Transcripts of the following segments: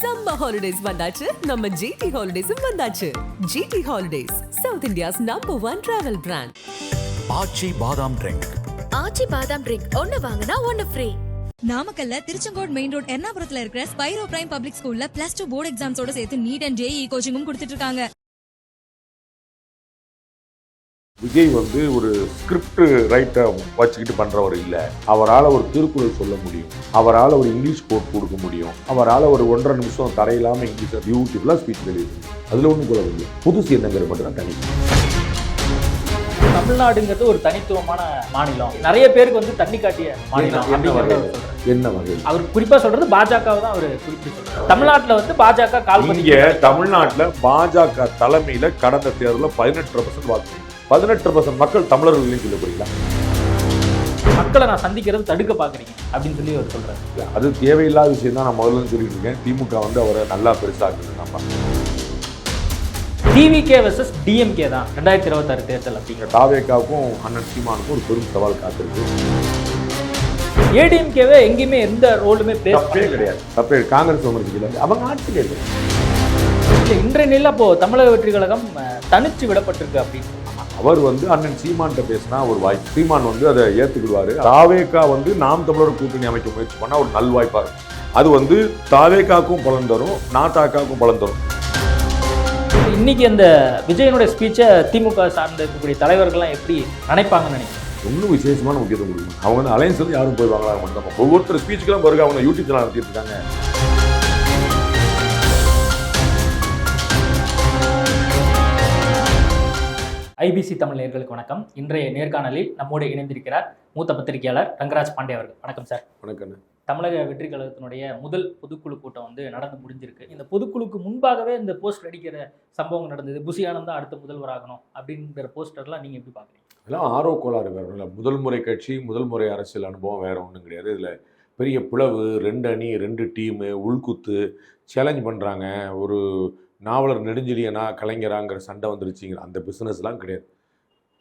Summer holidays வந்தாச்சு. நம்ம GT ஹாலிடேஸும் வந்தாச்சு. GT holidays south India's number one travel brand Aachi பாதாம் ட்ரிங்க் ஆச்சி பாதாம் ட்ரிங்க் ஒன்னு வாங்கினா ஒன்னு ஃப்ரீ நாமக்கல்ல திருச்செங்கோடு மெயின் ரோட் எர்ணாபுரத்துல இருக்கிற ஸ்பைரோ பிரைம் பப்ளிக் ஸ்கூல்ல பிளஸ் டூ போர்டு எக்ஸாம்ஸோட சேர்த்து நீட் அண்ட் ஜேஇ கோச்சிங்கும் கொடுத்துட்டு இருக்காங்க. விஜய் வந்து ஒரு ஸ்கிரிப்ட் ரைட்டை வச்சுக்கிட்டு பண்றவர் இல்லை. அவரால் ஒரு திருக்குறள் சொல்ல முடியும். அவரால் ஒரு இங்கிலீஷ் கோட் கொடுக்க முடியும். அவரால் ஒரு ஒன்றரை நிமிஷம் தரையில்லாமல் இங்கிலீஷை பியூட்டிஃபுல்லாக ஸ்பீச் வெளியிடும் அதில் ஒன்றும் கூட இல்லை. புதுசு என்னங்கிற மட்டும் தான்? தமிழ்நாடுங்கிறது ஒரு தனித்துவமான மாநிலம். நிறைய பேருக்கு வந்து தண்ணி காட்டிய மாநிலம் என்ன வகையில்? அவர் குறிப்பா சொல்றது பாஜகவை தான் அவர் குறிப்பிட்டு தமிழ்நாட்டுல வந்து பாஜக கால் இங்க தமிழ்நாட்டில் பாஜக தலைமையில கடந்த தேர்தலில் பதினெட்டு பர்சன்ட் வாக்கு. பதினெட்டு பர்சன்ட் மக்கள் தமிழர்கள் சொல்ல போறீங்களா? மக்களை நான் சந்திக்கிறது தடுக்க பாக்குறீங்க அப்படின்னு சொல்லி அவர் சொல்றாரு. அது தேவையில்லாத விஷயம் தான் நான் முதல்ல சொல்லிட்டு இருக்கேன். திமுக வந்து அவரை நல்லா பெருசாக்குது நம்ம டிவிகே வர்சஸ் டிஎம்கே தான் ரெண்டாயிரத்தி இருபத்தாறு தேர்தல் அப்படிங்கிற தாவேக்காவுக்கும் அண்ணன் சீமானுக்கும் ஒரு பெரும் சவால் காத்திருக்கு. ஏடிஎம்கேவே எங்கேயுமே எந்த ரோலுமே தப்பே கிடையாது. தப்பே காங்கிரஸ் விமர்சிக்கல அவங்க ஆட்சியில் இல்லை இன்றைய நிலையில் அப்போ தமிழக வெற்றி கழகம் தனிச்சு விடப்பட்டிருக்கு அப்படின்னு. அவர் வந்து அண்ணன் சீமான்கிட்ட பேசினா ஒரு வாய்ப்பு சீமான் வந்து அதை ஏற்றுக்கிடுவாரு தாவேக்கா வந்து நாம் தமிழர் கூட்டணி அமைக்க முயற்சி பண்ணால் ஒரு நல்வாய்ப்பாக இருக்கும். அது வந்து தாவேக்காக்கும் பலன் தரும் நாத்தாக்காக்கும் பலன் தரும். இன்னைக்கு அந்த விஜயனுடைய ஸ்பீச்சை திமுக சார்ந்த இருக்கக்கூடிய தலைவர்கள்லாம் எப்படி நினைப்பாங்கன்னு நினைக்கிறேன் ஒன்றும் விசேஷமான முக்கியத்துவம் கொடுக்கணும். அவங்க வந்து அலைன்ஸ் வந்து யாரும் போய் வாங்கலாம் மட்டும் ஒவ்வொருத்தர் ஸ்பீச்சுக்கெல்லாம் பிறகு அவங்க யூடியூப் சேனல் நடத்திட்டு இருக்காங்க. ஐபிசி தமிழ் நேயர்களுக்கு வணக்கம். இன்றைய நேர்காணலில் நம்மோடு இணைந்திருக்கிறார் மூத்த பத்திரிகையாளர் ரங்கராஜ் பாண்டே அவர்கள். வணக்கம் சார். வணக்கம். தமிழக வெற்றி கழகத்தினுடைய முதல் பொதுக்குழு கூட்டம் வந்து நடந்து முடிஞ்சிருக்கு. இந்த பொதுக்குழுக்கு முன்பாகவே இந்த போஸ்டர் அடிக்கிற சம்பவம் நடந்தது. புசி ஆனந்தா அடுத்த முதல்வராகணும் அப்படிங்கிற போஸ்டர்லாம் நீங்க எப்படி பாக்குறீங்க இதெல்லாம் ஆர்வ கோளாறு வேறு இல்லை முதல் முறை கட்சி முதல் முறை அரசியல் அனுபவம் வேறு ஒன்றும் கிடையாது. இதில் பெரிய பிளவு ரெண்டு அணி ரெண்டு டீமு உள்குத்து சேலஞ்ச் பண்ணுறாங்க ஒரு நாவலர் நெடுஞ்செழியனா கலைஞராங்கிற சண்டை வந்துருச்சுங்கிற அந்த பிஸ்னஸ்லாம் கிடையாது.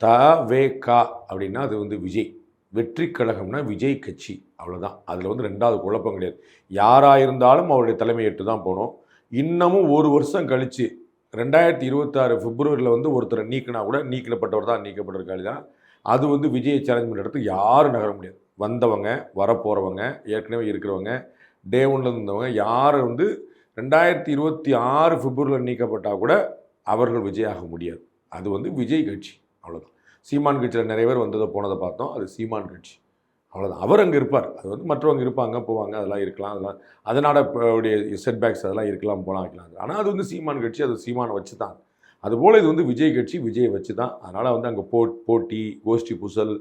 த வே கா அப்படின்னா அது வந்து விஜய். வெற்றி கழகம்னா விஜய் கட்சி. அவ்வளோதான் அதில் வந்து ரெண்டாவது குழப்பம் கிடையாது. யாராக இருந்தாலும் அவருடைய தலைமையிட்டு தான் போகணும் இன்னமும் ஒரு வருஷம் கழித்து ரெண்டாயிரத்தி இருபத்தாறு பிப்ரவரியில் வந்து ஒருத்தரை நீக்கினா கூட நீக்கப்பட்டவர் தான் நீக்கப்பட்டிருக்காரு தான் அது வந்து விஜய் சேலஞ்ச் பண்ணுற இடத்துக்கு யாரும் நகர முடியாது. வந்தவங்க வரப்போகிறவங்க ஏற்கனவே இருக்கிறவங்க டே ஒன்றில் இருந்தவங்க யார் வந்து ரெண்டாயிரத்தி இருபத்தி ஆறு பிப்ரவரியில் நீக்கப்பட்டால் கூட அவர்கள் விஜயாக முடியாது. அது வந்து விஜய் கட்சி. அவ்வளோதான் சீமான் கட்சியில் நிறைய பேர் வந்ததை போனதை பார்த்தோம். அது சீமான் கட்சி. அவ்வளோதான் அவர் அங்கே இருப்பார். அது வந்து மற்றவங்க இருப்பாங்க போவாங்க அதெல்லாம் இருக்கலாம். அதெல்லாம் அதனால் செட் செட்பேக்ஸ் அதெல்லாம் இருக்கலாம் போகலாம் வைக்கலாம் ஆனால் அது வந்து சீமான் கட்சி அது சீமானை வச்சு தான் அதுபோல் இது வந்து விஜய் கட்சி விஜயை வச்சு தான் அதனால் வந்து அங்கே போ போட்டி கோஷ்டி புசல்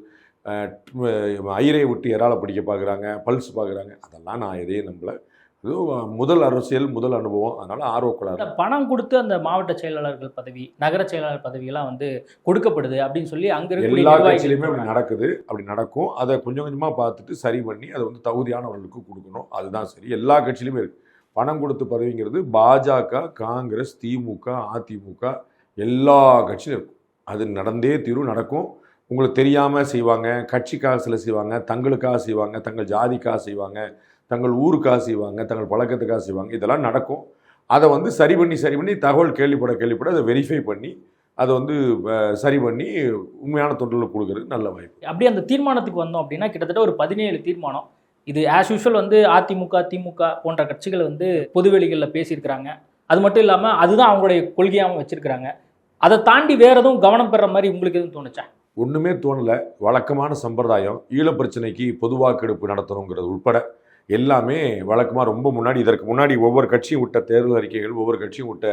ஐரையை விட்டு எறால படிக்க பார்க்குறாங்க பல்ஸ் பார்க்குறாங்க அதெல்லாம் நான் எதையும் நம்பலை. அதுவும் முதல் அரசியல் முதல் அனுபவம். அதனால் ஆர்வக்குள்ளார் பணம் கொடுத்து அந்த மாவட்ட செயலாளர்கள் பதவி நகர செயலாளர் பதவியெல்லாம் வந்து கொடுக்கப்படுது அப்படின்னு சொல்லி அங்க இருக்கக்கூடிய எல்லா கட்சியிலையுமே அப்படி. நடக்குது. அப்படி நடக்கும். அதை கொஞ்சம் கொஞ்சமாக பார்த்துட்டு சரி பண்ணி அதை வந்து தகுதியானவர்களுக்கு கொடுக்கணும். அதுதான் சரி. எல்லா கட்சியிலுமே இருக்கு. பணம் கொடுத்து பதவிங்கிறது பாஜக காங்கிரஸ் திமுக அதிமுக எல்லா கட்சியிலும் இருக்கும். அது நடந்தே தீரும் நடக்கும். உங்களுக்கு தெரியாமல் செய்வாங்க. கட்சிக்காக சில செய்வாங்க. தங்களுக்காக செய்வாங்க. தங்கள் ஜாதிக்காக செய்வாங்க. தங்கள் ஊருக்காக செய்வாங்க தங்கள் பழக்கத்துக்காக செய்வாங்க. இதெல்லாம் நடக்கும். அதை வந்து சரி பண்ணி சரி பண்ணி தகவல் கேள்விப்பட கேள்விப்பட அதை வெரிஃபை பண்ணி அதை வந்து சரி பண்ணி உண்மையான தொண்டர்களுக்கு கொடுக்கறது நல்ல வாய்ப்பு. அப்படியே அந்த தீர்மானத்துக்கு வந்தோம் அப்படின்னா கிட்டத்தட்ட ஒரு பதினேழு தீர்மானம். இது ஆஸ் யூஷுவல் வந்து அதிமுக திமுக போன்ற கட்சிகள் வந்து பொதுவெளிகளில் பேசியிருக்கிறாங்க. அது மட்டும் இல்லாமல் அதுதான் அவங்களுடைய கொள்கையாகவும் வச்சிருக்கிறாங்க. அதை தாண்டி வேற எதுவும் கவனம் பெற மாதிரி உங்களுக்கு எதுவும் தோணுச்சா? ஒன்றுமே தோணலை. வழக்கமான சம்பிரதாயம் ஈழப் பிரச்சனைக்கு பொது வாக்கெடுப்பு நடத்தணுங்கிறது உட்பட எல்லாமே வழக்கமாக ரொம்ப முன்னாடி இதற்கு முன்னாடி ஒவ்வொரு கட்சியும் விட்ட தேர்தல் அறிக்கைகள் ஒவ்வொரு கட்சியும் விட்ட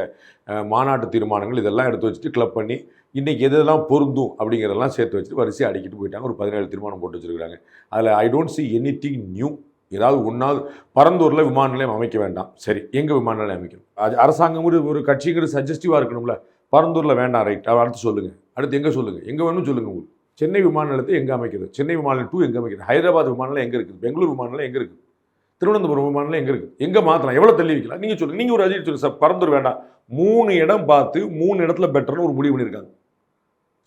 மாநாட்டு தீர்மானங்கள் இதெல்லாம் எடுத்து வச்சுட்டு கிளப் பண்ணி இன்றைக்கி எதெல்லாம் பொருந்தும் அப்படிங்கிறதெல்லாம் சேர்த்து வச்சுட்டு வரிசையாக அடிக்கிட்டு போயிட்டாங்க. ஒரு பதினேழு தீர்மானம் போட்டு வச்சுருக்காங்க அதில் I don't see anything new ஏதாவது ஒன்றாவது பரந்தூரில் விமான நிலையம் அமைக்க வேண்டாம். சரி எங்கே விமான நிலையம் அமைக்கணும்? அது அரசாங்கம் ஒரு ஒரு கட்சிங்கிறது சஜஸ்டிவாக இருக்கணும்ல. பரந்தூரில் வேண்டாம் ரைட் அடுத்து சொல்லுங்கள் அடுத்து எங்கே சொல்லுங்கள் எங்கே வேணும்னு சொல்லுங்கள் உங்களுக்கு. சென்னை விமான நிலையத்தை எங்கே அமைக்கிறது? சென்னை விமான நிலையம் டூ எங்கே அமைக்கிறது? ஹைதராபாத் விமான நிலையம் எங்கே இருக்குது? பெங்களூர் விமான நிலையம் எங்கே இருக்குது? திருவனந்தபுரம் விமானம் எங்கே இருக்குது எங்கே மாற்றலாம் எவ்வளோ தள்ளி வைக்கலாம்? நீங்கள் சொல்லுங்கள் நீங்கள் ஒரு அஜித் சொல்லுங்கள் சார் பரந்தூர் வேண்டாம். மூணு இடம் பார்த்து மூணு இடத்துல பெட்டர்னு ஒரு முடிவு பண்ணியிருக்காங்க.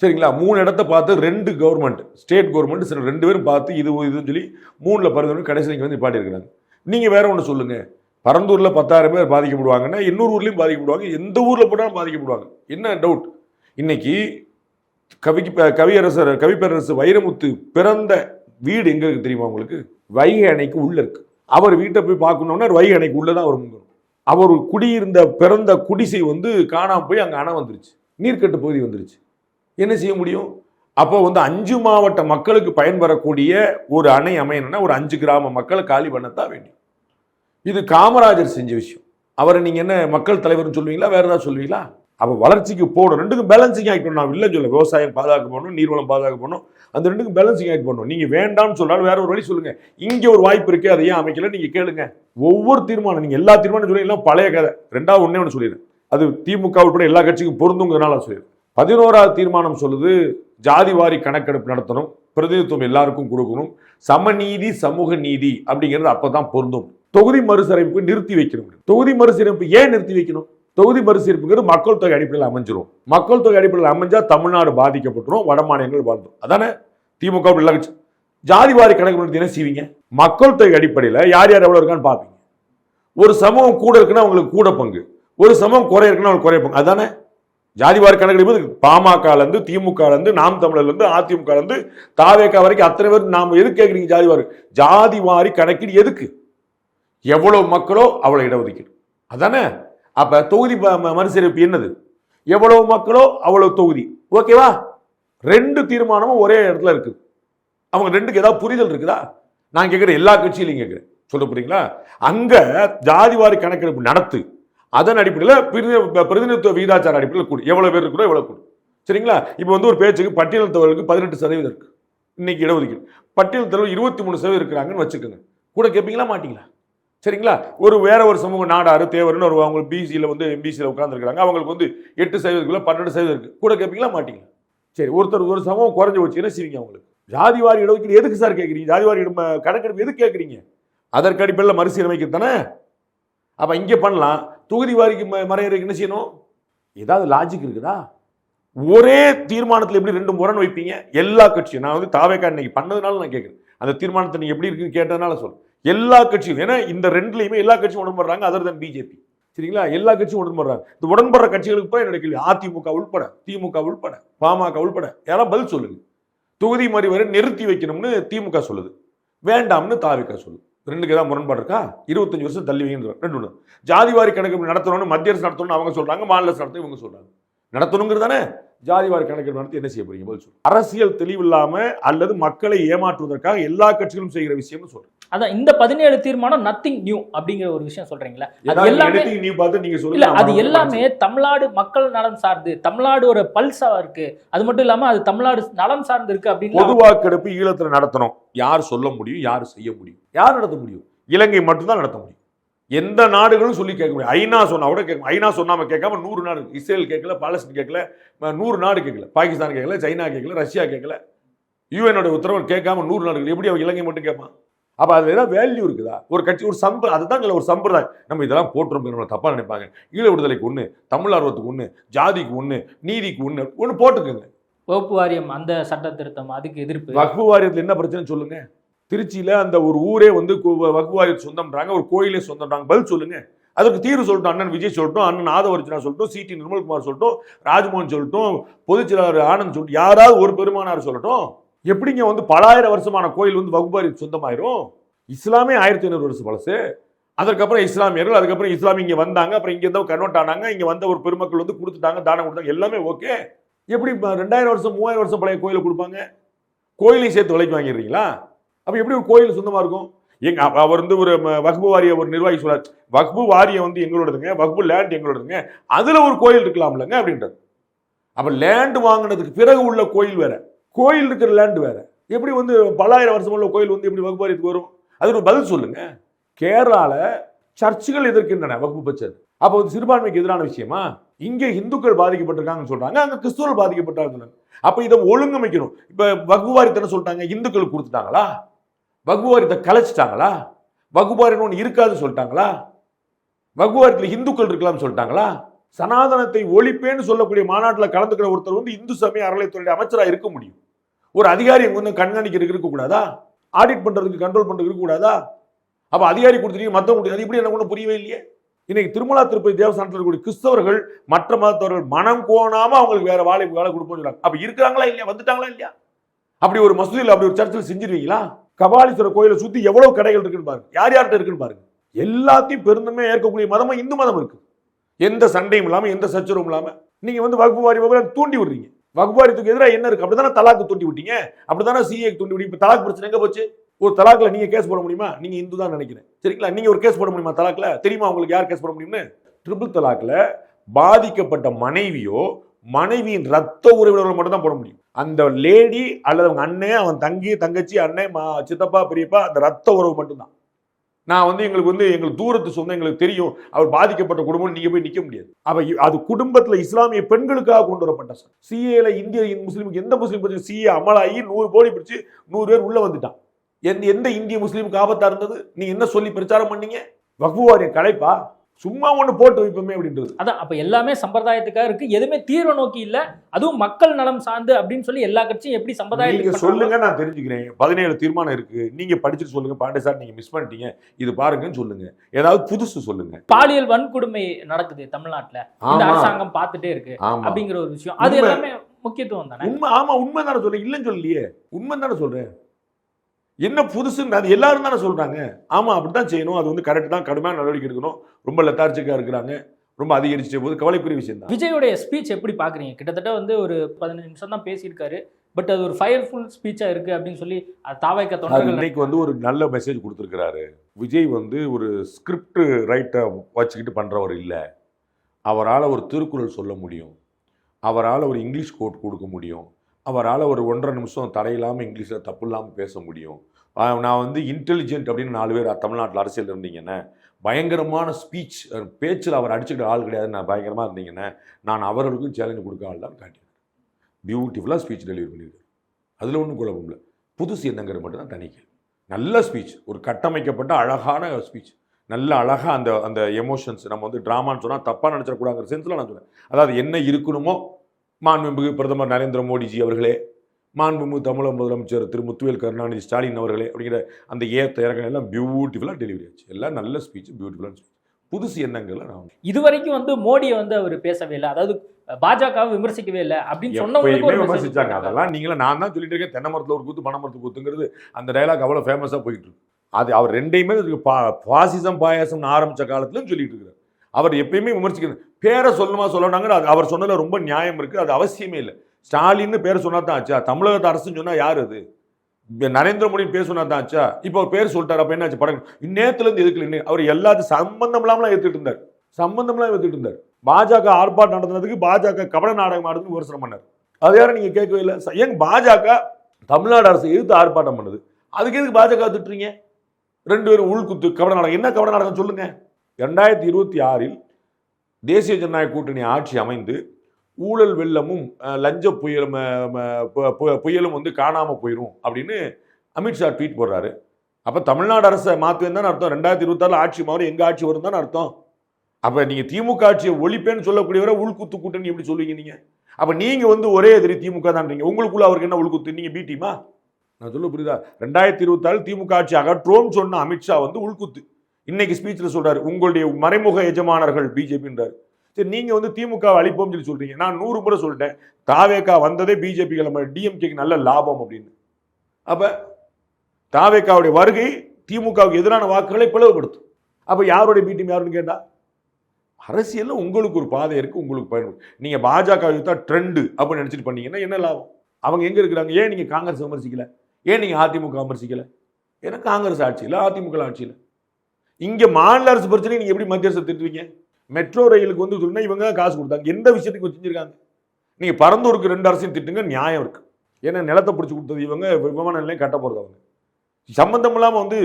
சரிங்களா? மூணு இடத்த பார்த்து ரெண்டு கவர்மெண்ட் ஸ்டேட் கவர்மெண்ட் சரி ரெண்டு பேரும் பார்த்து இது இதுன்னு சொல்லி மூணில் பரிந்துரை கடைசி நீங்கள் வந்து பாட்டியிருக்கிறாங்க இருக்கிறாங்க நீங்கள் வேற ஒன்று சொல்லுங்கள் பரந்தூரில் பத்தாயிரம் பேர் பாதிக்கப்படுவாங்கன்னா இன்னொரு ஊர்லேயும் பாதிக்கப்படுவாங்க. எந்த ஊரில் போட்டாலும் பாதிக்கப்படுவாங்க. என்ன டவுட் இன்னைக்கு கவிக்கு கவியரசர் கவிப்பேரரசு வைரமுத்து பிறந்த வீடு எங்கே இருக்குது தெரியுமா உங்களுக்கு? வைகை அணைக்கு உள்ளே இருக்குது அவர் வீட்டை போய் பார்க்கணுன்னா வை அணைக்கு உள்ளதான் அவர் முங்கணும். அவர் குடியிருந்த பிறந்த குடிசை வந்து காணாமல் போய் அங்கே அணை வந்துருச்சு. நீர்க்கட்டு பகுதி வந்துருச்சு. என்ன செய்ய முடியும்? அப்போ வந்து அஞ்சு மாவட்ட மக்களுக்கு பயன்பெறக்கூடிய ஒரு அணை அமையணும்னா ஒரு அஞ்சு கிராம மக்களை காலி பண்ணத்தான் வேண்டும். இது காமராஜர் செஞ்ச விஷயம். அவரை நீங்கள் என்ன மக்கள் தலைவர்னு சொல்லுவீங்களா? வேறு ஏதாவது சொல்லுவீங்களா? அப்போ வளர்ச்சிக்கு போகணும். ரெண்டுக்கும் பேலன்சிங் ஆக்ட் பண்ணணும் நான் இல்லை சொல்ல விவசாயம் பாதுகாக்க பண்ணணும் நீர்வளம் பாதுகாக்க பண்ணணும் அந்த ரெண்டுக்கும் பேலன்சிங் ஆக்ட் பண்ணணும் நீங்கள் வேண்டாம்னு சொன்னாலும் வேற ஒரு வழி சொல்லுங்க. இங்கே ஒரு வாய்ப்பு இருக்கு அதை ஏன் அமைக்கல? நீங்கள் கேளுங்க. ஒவ்வொரு தீர்மானம் நீங்கள் எல்லா தீர்மானம் சொல்லுவீங்களா பழைய கதை. ரெண்டாவது ஒன்றே ஒன்று சொல்லிடுறேன். அது திமுக உட்பட எல்லா கட்சிக்கும் பொருந்துங்கிறனால சொல்லிடுறேன். பதினோராவது தீர்மானம் சொல்லுது ஜாதி வாரி கணக்கெடுப்பு நடத்தணும். பிரதிநிதித்துவம் எல்லாருக்கும் கொடுக்கணும். சமநீதி சமூக நீதி அப்படிங்கிறது அப்பதான் பொருந்தும். தொகுதி மறுசீரமைப்பு நிறுத்தி வைக்கணும். தொகுதி மறுசீரமைப்பு ஏன் நிறுத்தி வைக்கணும்? தொகுதி மறுசீரமைப்புங்கிறது மக்கள் தொகை அடிப்படையில் அமைஞ்சிரும். மக்கள் தொகை அடிப்படையில் அமைஞ்சால் தமிழ்நாடு பாதிக்கப்பட்டுரும் வட மாநிலங்கள் வாழ்ந்துடும் அதானே? திமுக உள்ள ஜாதி வாரி கணக்கு என்ன செய்வீங்க? மக்கள் தொகை அடிப்படையில் யார் யார் எவ்வளோ இருக்கான்னு பார்ப்பீங்க. ஒரு சமூகம் கூட இருக்குன்னா அவங்களுக்கு கூட பங்கு. ஒரு சமூகம் குறை இருக்குன்னா அவங்களுக்கு குறைய பங்கு. அதானே? ஜாதி வாரி கணக்கெடுப்பது பாமகலேருந்து திமுகலேருந்து நாம் தமிழர்ல இருந்து இருந்து தாவேக்கா வரைக்கும் அத்தனை பேர் நாம எதுக்கு கேட்குறீங்க ஜாதி வாரி? ஜாதி வாரி கணக்கீடு எதுக்கு? எவ்வளோ மக்களோ அவ்வளோ இடஒதுக்கீடு. அதானே? அப்ப தொகுதி மறுசீரமைப்பு என்னது? எவ்வளவு மக்களோ அவ்வளவு தொகுதி. ஓகேவா ரெண்டு தீர்மானமும் ஒரே இடத்துல இருக்கு. அவங்க ரெண்டுக்கு ஏதாவது புரிதல் இருக்குதா? நான் கேட்குறேன் எல்லா கட்சியிலையும் கேட்குறேன். சொல்ல போறீங்களா அங்க ஜாதிவாரி கணக்கெடுப்பு நடத்து அதன் அடிப்படையில் பிரதி- பிரதிநிதித்துவ விகிதாச்சார அடிப்படையில் கூடும் எவ்வளவு பேர் இருக்கிறோ எவ்வளவு கூடும் சரிங்களா? இப்போ வந்து ஒரு பேச்சுக்கு பட்டியலினத்தவர்களுக்கு பதினெட்டு சதவீதம் இருக்கு. இன்னைக்கு இடஒதுக்கீடு. பட்டியலினத்தவர்கள் இருபத்தி மூணு சதவீதம் இருக்கிறாங்கன்னு வச்சுக்கோங்க. கூட கேட்பீங்களா மாட்டீங்களா? சரிங்களா? ஒரு வேற ஒரு சமூகம் நாடாரு தேவர்னு ஒரு அவங்க பிசியில் வந்து எம்பிசியில் உட்காந்துருக்காங்க அவங்களுக்கு வந்து எட்டு சதவீதத்துக்குள்ள பன்னெண்டு சதவீதம் இருக்குது கூட கேட்பீங்களா மாட்டீங்களா? சரி ஒருத்தர் ஒரு சமூகம் குறைஞ்சி வச்சு என்ன செய்வீங்க அவங்களுக்கு ஜாதிவாரி இடஒதுக்கீடு எதுக்கு சார் கேட்குறீங்க ஜாதிவாரி இடம் கணக்கெடுப்பு எதுக்கு கேட்குறீங்க அதற்கு அடிப்படையில் மறுசீரமைக்க தானே? அப்போ இங்கே பண்ணலாம். தொகுதி வாரிக்கு மறையறதுக்கு என்ன செய்யணும்? ஏதாவது லாஜிக் இருக்குதா? ஒரே தீர்மானத்தில் எப்படி ரெண்டு முரண் வைப்பீங்க? எல்லா கட்சியும். நான் வந்து தாவேக்கா இன்னைக்கு பண்ணதுனால நான் கேட்குறேன் அந்த தீர்மானத்தை நீங்கள் எப்படி இருக்குன்னு கேட்டதுனால சொல்றேன். எல்லா கட்சியும் ஏன்னா இந்த ரெண்டுலையுமே எல்லா கட்சியும் உடன்படுறாங்க அதர் தன் பிஜேபி சரிங்களா? எல்லா கட்சியும் உடன்படுறாங்க. இந்த உடன்படுற கட்சிகளுக்கு போய் என்னோட கேள்வி அதிமுக உள்பட திமுக உள்பட பாமக உள்பட யாராவது பதில் சொல்லுங்க. தொகுதி மாதிரி வரை நிறுத்தி வைக்கணும்னு திமுக சொல்லுது. வேண்டாம்னு தாவிக சொல்லுது. ரெண்டுக்கு ஏதாவது முரண்பாடு இருக்கா? இருபத்தஞ்சு வருஷம் தள்ளி வைங்க. ரெண்டு ஒன்று ஜாதிவாரி கணக்கு நடத்தணும்னு மத்திய அரசு நடத்தணும்னு அவங்க சொல்றாங்க மாநில அரசு நடத்தணும் இவங்க சொல்றாங்க. நடத்தணுங்கிறது தானே? ஜாதிவாரி கணக்கு நடத்தி என்ன செய்ய போறீங்க? பதில் சொல்லு. அரசியல் தெளிவில்லாம அல்லது மக்களை ஏமாற்றுவதற்காக எல்லா கட்சிகளும் செய்கிற விஷயம்னு சொல்றேன் அதான் இந்த பதினேழு தீர்மானம் நத்திங் நியூ அப்படிங்கிற ஒரு விஷயம் சொல்றீங்களா அது எல்லாமே பார்த்து நீங்க சொல்லுங்க அது எல்லாமே தமிழ்நாடு மக்கள் நலன் சார்ந்து தமிழ்நாடு ஒரு பல்ஸா இருக்கு. அது மட்டும் இல்லாம அது தமிழ்நாடு நலன் சார்ந்து இருக்கு அப்படின்னு பொது வாக்கெடுப்பு ஈழத்துல நடத்தணும். யார் சொல்ல முடியும் யார் செய்ய முடியும்? யார் நடத்த முடியும்? இலங்கை மட்டும்தான் நடத்த முடியும். எந்த நாடுகளும் சொல்லி கேட்க முடியும் ஐநா சொன்னா கூட கேட்க ஐநா சொன்னாம கேட்காம நூறு நாடு. இஸ்ரேல் கேட்கல பாலஸ்தீன் கேட்கல நூறு நாடு கேட்கல. பாகிஸ்தான் கேட்கல சைனா கேட்கல ரஷ்யா கேட்கல. யூஎனோட உத்தரவு கேட்காம நூறு நாடுகள். எப்படி அவன் இலங்கை மட்டும் கேட்பான்? அப்ப அது ஏதாவது வேல்யூ இருக்குதா? ஒரு கட்சி ஒரு சம்ப அதுதான் ஒரு சம்பிரதாயம். நம்ம இதெல்லாம் போட்டுரும் நம்ம தப்பா நினைப்பாங்க. ஈழ விடுதலைக்கு ஒண்ணு தமிழ் ஆர்வத்துக்கு ஒண்ணு ஜாதிக்கு ஒண்ணு நீதிக்கு ஒண்ணு ஒண்ணு போட்டுக்கோங்க. வகுப்பு வாரியம் அந்த சட்ட திருத்தம் அதுக்கு எதிர்ப்பு. வக்ஃபு வாரியத்தில் என்ன பிரச்சனை சொல்லுங்க. திருச்சியில் அந்த ஒரு ஊரே வந்து கு- சொந்தம்ன்றாங்க. ஒரு கோயிலே சொந்தம்ன்றாங்க. பதில் சொல்லுங்க. அதுக்கு தீர்வு சொல்லட்டும். அண்ணன் விஜய் சொல்லட்டும் அண்ணன் ஆதவர்ஜனா சொல்லட்டும் சிடி நிர்மல்குமார் சொல்லட்டும் ராஜ்மோகன் சொல்லட்டும் பொதுச்செயலாளர் ஆனந்த் சொல்லட்டும் யாராவது ஒரு பெருமானார் சொல்லட்டும். எப்படிங்க வந்து பலாயிரம் வருஷமான கோயில் வந்து வக்ஃபு சொந்தமாயிரும்? இஸ்லாமே ஆயிரத்தி ஐநூறு வருஷம் பழசு. அதுக்கப்புறம் இஸ்லாமியர்கள் அதுக்கப்புறம் இஸ்லாமி இங்கே வந்தாங்க. அப்புறம் இங்கே இருந்தவங்க கன்வெர்ட் ஆனாங்க. இங்கே வந்த ஒரு பெருமக்கள் வந்து கொடுத்துட்டாங்க தானம் கொடுத்தாங்க. எல்லாமே ஓகே. எப்படி ரெண்டாயிரம் வருஷம் மூவாயிரம் வருஷம் பழைய கோயிலை கொடுப்பாங்க? கோயிலையும் சேர்த்து விலைக்கு வாங்கிடுறீங்களா? அப்போ எப்படி ஒரு கோயில் சொந்தமாக இருக்கும்? எங்க அவர் வந்து ஒரு வக்பு வாரிய ஒரு நிர்வாகி சொல்றாரு வக்பு வாரியம் வந்து எங்களோடதுங்க வக்பு லேண்ட் எங்களோடதுங்க அதுல ஒரு கோயில் இருக்கலாம்லங்க அப்படின்றது அப்ப லேண்ட் வாங்கினதுக்கு பிறகு உள்ள கோயில் வேற கோயில் இருக்கிற லேண்ட் வேற. எப்படி வந்து பல்லாயிரம் வருஷம் உள்ள கோயில் வந்து எப்படி வகுப்பு வாரியத்துக்கு வரும்? அதுக்கு ஒரு பதில் சொல்லுங்க. கேரளால சர்ச்சுகள் எதிர்க்கின்றன வகுப்பு பட்சர் அப்போ வந்து சிறுபான்மைக்கு எதிரான விஷயமா? இங்கே இந்துக்கள் பாதிக்கப்பட்டிருக்காங்கன்னு சொல்றாங்க அங்க கிறிஸ்துவர்கள் பாதிக்கப்பட்டாங்கன்னு சொல்றாங்க. அப்ப இதை ஒழுங்கமைக்கணும். இப்ப வகுவாரித்தை என்ன சொல்லிட்டாங்க இந்துக்களுக்கு கொடுத்துட்டாங்களா? வகுவாரியத்தை கலைச்சிட்டாங்களா? வகுவாரின்னு ஒன்று இருக்காதுன்னு சொல்லிட்டாங்களா? வகுவாரத்தில் இந்துக்கள் இருக்கலாம்னு சொல்லிட்டாங்களா? சனாதனத்தை ஒழிப்பேன்னு சொல்லக்கூடிய மாநாட்டில் கலந்துக்கிற ஒருத்தர் வந்து இந்து சமய அறநிலையத்துறையுடைய அமைச்சராக இருக்க முடியும். ஒரு அதிகாரி வந்து கண்காணிக்கிறதுக்கு இருக்கக்கூடாதா ஆடிட் பண்ணுறதுக்கு கண்ட்ரோல் பண்ணுறதுக்கு இருக்கக்கூடாதா அப்போ அதிகாரி கொடுத்துட்டீங்க மத்தவங்க அது எப்படி எனக்கு ஒன்றும் புரியவே இல்லையே? இன்னைக்கு திருமலா திருப்பதி தேவஸ்தானத்தில் இருக்கக்கூடிய கிறிஸ்தவர்கள் மற்ற மதத்தவர்கள் மனம் கோணாமல் அவங்களுக்கு வேற வாழை வேலை கொடுப்போம் சொல்றாங்க. அப்போ இருக்கிறாங்களா இல்லையா? வந்துட்டாங்களா இல்லையா? அப்படி ஒரு மசூதியில் அப்படி ஒரு சர்ச்சில் செஞ்சிருவீங்களா? கபாலீஸ்வரர் கோயிலை சுத்தி எவ்வளவு கடைகள் இருக்குன்னு பாருங்க. யார் யார்கிட்ட இருக்குன்னு பாருங்க. எல்லாத்தையும் பெருந்தமே ஏற்கக்கூடிய மதமா இந்து மதம் இருக்கு. எந்த சண்டையும் இல்லாம எந்த சச்சரவும் இல்லாம. நீங்க வந்து வகுப்பு வாரி வகுப்பு தூண்டி விடுறீங்க. வகுப்பாரியத்துக்கு எதிராக என்ன இருக்கு? அப்படிதானே தலாக்கு தூண்டி விட்டீங்க? அப்படிதானே சிஏ தூண்டி விட்டீங்க? இப்ப தலாக் பிரச்சனை எங்க போச்சு? ஒரு தலாக்கில் நீங்கள் கேஸ் போட முடியுமா? நீங்கள் இந்து தான் நினைக்கிறேன். சரிங்களா? நீங்கள் ஒரு கேஸ் போட முடியுமா தலாக்கில் தெரியுமா உங்களுக்கு யார் கேஸ் போட முடியும்னு? ட்ரிபிள் தலாக்கில் பாதிக்கப்பட்ட மனைவியோ மனைவியின் ரத்த உறவினர்கள் மட்டும் தான் போட முடியும். அந்த லேடி அல்லது அவங்க அண்ணன் அவன் தங்கி தங்கச்சி அண்ணன் மா- சித்தப்பா பெரியப்பா அந்த ரத்த உறவு மட்டும்தான். நான் வந்து எங்களுக்கு வந்து எங்களுக்கு தூரத்து சொந்தம் எங்களுக்கு தெரியும். அவர் பாதிக்கப்பட்ட குடும்பம் நீங்க போய் நிக்க முடியாது. அப்ப அது குடும்பத்துல இஸ்லாமிய பெண்களுக்காக கொண்டு வரப்பட்ட சிஏல இந்திய முஸ்லீமுக்கு எந்த முஸ்லீம் பிரச்சனை சிஏ அமலாகி நூறு கோடி பிடிச்சு நூறு பேர் உள்ள வந்துட்டான். எந்த எந்த இந்திய முஸ்லீமுக்கு ஆபத்தா இருந்தது? நீ என்ன சொல்லி பிரச்சாரம் பண்ணீங்க? வக்ஃபு வாரியம் கலைப்பா. சும்மா ஒண்ணு போட்டு வைப்போமே அப்படின்றது. அதான் அப்ப எல்லாமே சம்பிரதாயத்துக்காக இருக்கு. எதுவுமே தீர்வு நோக்கி இல்ல. அதுவும் மக்கள் நலம் சார்ந்து அப்படின்னு சொல்லி எல்லா கட்சியும் எப்படி சம்பிரதாயத்துக்கு சொல்லுங்க நான் தெரிஞ்சுக்கிறேன். பதினேழு தீர்மானம் இருக்கு. நீங்க படிச்சுட்டு சொல்லுங்க. பாண்டே சார் நீங்க மிஸ் பண்ணிட்டீங்க. இது பாருங்கன்னு சொல்லுங்க. ஏதாவது புதுசு சொல்லுங்க. பாலியல் வன்கொடுமை நடக்குது தமிழ்நாட்டுல. இந்த அரசாங்கம் பார்த்துட்டே இருக்கு அப்படிங்கிற ஒரு விஷயம். அது. எல்லாமே முக்கியத்துவம் தானே? உண்மை. ஆமா உண்மை தானே சொல்றேன். இல்லைன்னு சொல்லலையே. உண்மை தானே சொல்றேன். என்ன புதுசுன்னு அது எல்லாரும் தானே சொல்றாங்க. ஆமா அப்படித்தான் செய்யணும். அது வந்து கரெக்ட் தான். கடுமையான நடவடிக்கை எடுக்கணும். ரொம்ப லெத்தார்ஜிக்கா இருக்கிறாங்க. ரொம்ப அதிகரிச்ச போது கவலைக்குரிய விஷயம் தான். விஜயோடைய ஸ்பீச் எப்படி பாக்குறீங்க கிட்டத்தட்ட வந்து ஒரு பதினஞ்சு நிமிஷம் தான் பேசியிருக்காரு. பட் அது ஒரு ஃபயர்ஃபுல் ஸ்பீச்சா இருக்கு அப்படின்னு சொல்லி அது தொண்டர்கள் இன்னைக்கு வந்து ஒரு நல்ல மெசேஜ் கொடுத்துருக்கிறாரு. விஜய் வந்து ஒரு ஸ்கிரிப்ட் ரைட்டை வச்சுக்கிட்டு பண்றவர் இல்லை. அவரால் ஒரு திருக்குறள் சொல்ல முடியும். அவரால் ஒரு இங்கிலீஷ் கோட் கொடுக்க முடியும். அவரால் ஒரு ஒன்றரை நிமிஷம் தடையில்லாமல் இங்கிலீஷில் தப்பு இல்லாமல் பேச முடியும். நான் வந்து இன்டெலிஜென்ட் அப்படின்னு நாலு பேர் தமிழ்நாட்டில் அரசியல் இருந்தீங்கன்னா பயங்கரமான ஸ்பீச் பேச்சில் அவர் அடிச்சுக்கிற ஆள் கிடையாது. நான் பயங்கரமாக இருந்தீங்கன்னா நான் அவர்களுக்கும் சேலஞ்சு கொடுக்க ஆள் தான் காட்டியிருக்கேன். பியூட்டிஃபுல்லாக ஸ்பீச் டெலிவரி பண்ணியிருக்கேன் அதில் ஒன்றும் குழப்பம் இல்லை. புதுசு என்னங்கிற மட்டும் தான் தனி நல்ல ஸ்பீச் ஒரு கட்டமைக்கப்பட்ட அழகான ஸ்பீச் நல்ல அழகாக அந்த அந்த எமோஷன்ஸ் நம்ம வந்து ட்ராமான்னு சொன்னால் தப்பாக நினச்சிடக்கூடாங்கிற சென்ஸில் நான் சொன்னேன். அதாவது என்ன இருக்கணுமோ மாண்புமிகு பிரதமர் நரேந்திர மோடிஜி அவர்களே மாண்புமிகு தமிழக முதலமைச்சர் திரு முத்துவேல் கருணாநிதி ஸ்டாலின் அவர்களே அப்படிங்கிற அந்த ஏத்த இறக்கம் எல்லாம் பியூட்டிஃபுல்லாக டெலிவரி ஆச்சு. எல்லாம் நல்ல ஸ்பீச் பியூட்டிஃபுல்லான ஸ்பீச் புதுசு என்னங்கிறத நான் இது வரைக்கும் வந்து மோடியை வந்து அவர் பேசவே இல்லை. அதாவது பாஜகவை விமர்சிக்கவே இல்லை அப்படின்னு message விமர்சிச்சாங்க. அதெல்லாம் நீங்களும் நான் தான் சொல்லிட்டு இருக்கேன். தென்னை மரத்தில் ஒரு கூத்து பனை மரத்துக்கு கூத்துங்கிறது அந்த டைலாக் அவ்வளோ ஃபேமஸாக போயிட்டு இருக்கு. அது அவர் ரெண்டையுமே இதுக்கு பா பாசிசம் பாயாசம்னு ஆரம்பிச்ச காலத்துலயும் சொல்லிட்டு இருக்காரு. அவர் எப்பயுமே விமர்சிக்கிறது. பேரை சொல்லணுமா சொல்லணுங்க அது அவர் சொன்னதில் ரொம்ப நியாயம் இருக்குது அது அவசியமே இல்லை. ஸ்டாலின்னு பேர் சொன்னா தான் ஆச்சா? தமிழகத்து அரசுன்னு சொன்னால் யார் அது? நரேந்திர மோடி பேர் சொன்னா தான் ஆச்சா? இப்போ அவர் பேர் சொல்லிட்டார் அப்போ என்ன ஆச்சு படம் இந்நேரத்துலேருந்து எதுக்கு அவர் எல்லாத்தையும் சம்பந்தம் இல்லாமலாம் எடுத்துட்டு இருந்தார். சம்பந்தம்லாம் ஏற்றுட்டு இருந்தார். பாஜக ஆர்ப்பாட்டம் நடத்துனதுக்கு பாஜக கபட நாடகம் ஆடுறதுக்கு விமர்சனம் பண்ணார். அது யாரும் நீங்கள் கேட்கவே இல்லை. ஏங்க பாஜக தமிழ்நாடு அரசு எதிர்த்து ஆர்ப்பாட்டம் பண்ணுது. அதுக்கு எதுக்கு பாஜக திட்டுறீங்க? ரெண்டு பேரும் உள்குத்து கபட நாடகம். என்ன கபட நாடகம் சொல்லுங்கள் ரெண்டாயிரத்தி இருபத்தி ஆறில் தேசிய ஜனநாயக கூட்டணி ஆட்சி அமைந்து ஊழல் வெள்ளமும் லஞ்ச புயலும் பு- பு- புயலும் வந்து காணாமல் போயிடும் அப்படின்னு அமித்ஷா ட்வீட் போடுறாரு. அப்போ தமிழ்நாடு அரசை மாற்றுவேன் தான் அர்த்தம் ரெண்டாயிரத்தி இருபத்தாறு ஆட்சி மாறும் எங்க ஆட்சி வரும் தான் அர்த்தம். அப்போ நீங்கள் திமுக ஆட்சியை ஒழிப்பேன்னு சொல்லக்கூடியவரை உள்குத்து கூட்டணி எப்படி சொல்லுவீங்க நீங்கள் அப்போ நீங்கள் வந்து ஒரே எதிரி திமுக தான்றீங்க உங்களுக்குள்ள அவருக்கு என்ன உள்குத்து? நீங்கள் பீட்டிமா நான் சொல்ல புரியுதா? ரெண்டாயிரத்தி இருபத்தாறு திமுக ஆட்சி அகற்றோம்னு சொன்ன அமித்ஷா வந்து உள்குத்து. இன்னைக்கு ஸ்பீச்சில் சொல்றாரு உங்களுடைய மறைமுக எஜமானர்கள் பிஜேபின்றார் சரி நீங்கள் வந்து திமுக அழிப்போம் சொல்லி சொல்கிறீங்க நான் நூறு முறை சொல்லிட்டேன். தாவேக்கா வந்ததே பிஜேபி கிளம்ப டிஎம்கேக்கு நல்ல லாபம் அப்படின்னு. அப்போ தாவேக்காவுடைய வருகை திமுகவுக்கு எதிரான வாக்குகளை பிளவுபடுத்தும். அப்போ யாருடைய பி யாருன்னு கேட்டா அரசியலில் உங்களுக்கு ஒரு பாதை இருக்குது உங்களுக்கு பயன் நீங்கள் பாஜக தான் ட்ரெண்டு அப்படின்னு நினச்சிட்டு பண்ணீங்கன்னா என்ன லாபம்? அவங்க எங்கே இருக்கிறாங்க? ஏன் நீங்கள் காங்கிரஸ் விமர்சிக்கல? ஏன் நீங்கள் அதிமுக விமர்சிக்கல? ஏன்னா காங்கிரஸ் ஆட்சியில் அதிமுக ஆட்சியில். இங்க மாநில அரசு பிரச்சனை நீங்க எப்படி மத்திய அரசு திட்டுவீங்க மெட்ரோ ரயிலுக்கு வந்து சொன்னா இவங்க தான் காசு கொடுத்தாங்க. எந்த விஷயத்துக்கு செஞ்சிருக்காங்க? நீங்க பரந்தூருக்கு ரெண்டு அரசையும் திட்டுங்க நியாயம் இருக்கு. ஏன்னா நிலத்தை பிடிச்சி கொடுத்தது இவங்க விமான நிலையம் கட்ட போறது அவங்க. சம்பந்தம் இல்லாமல் வந்து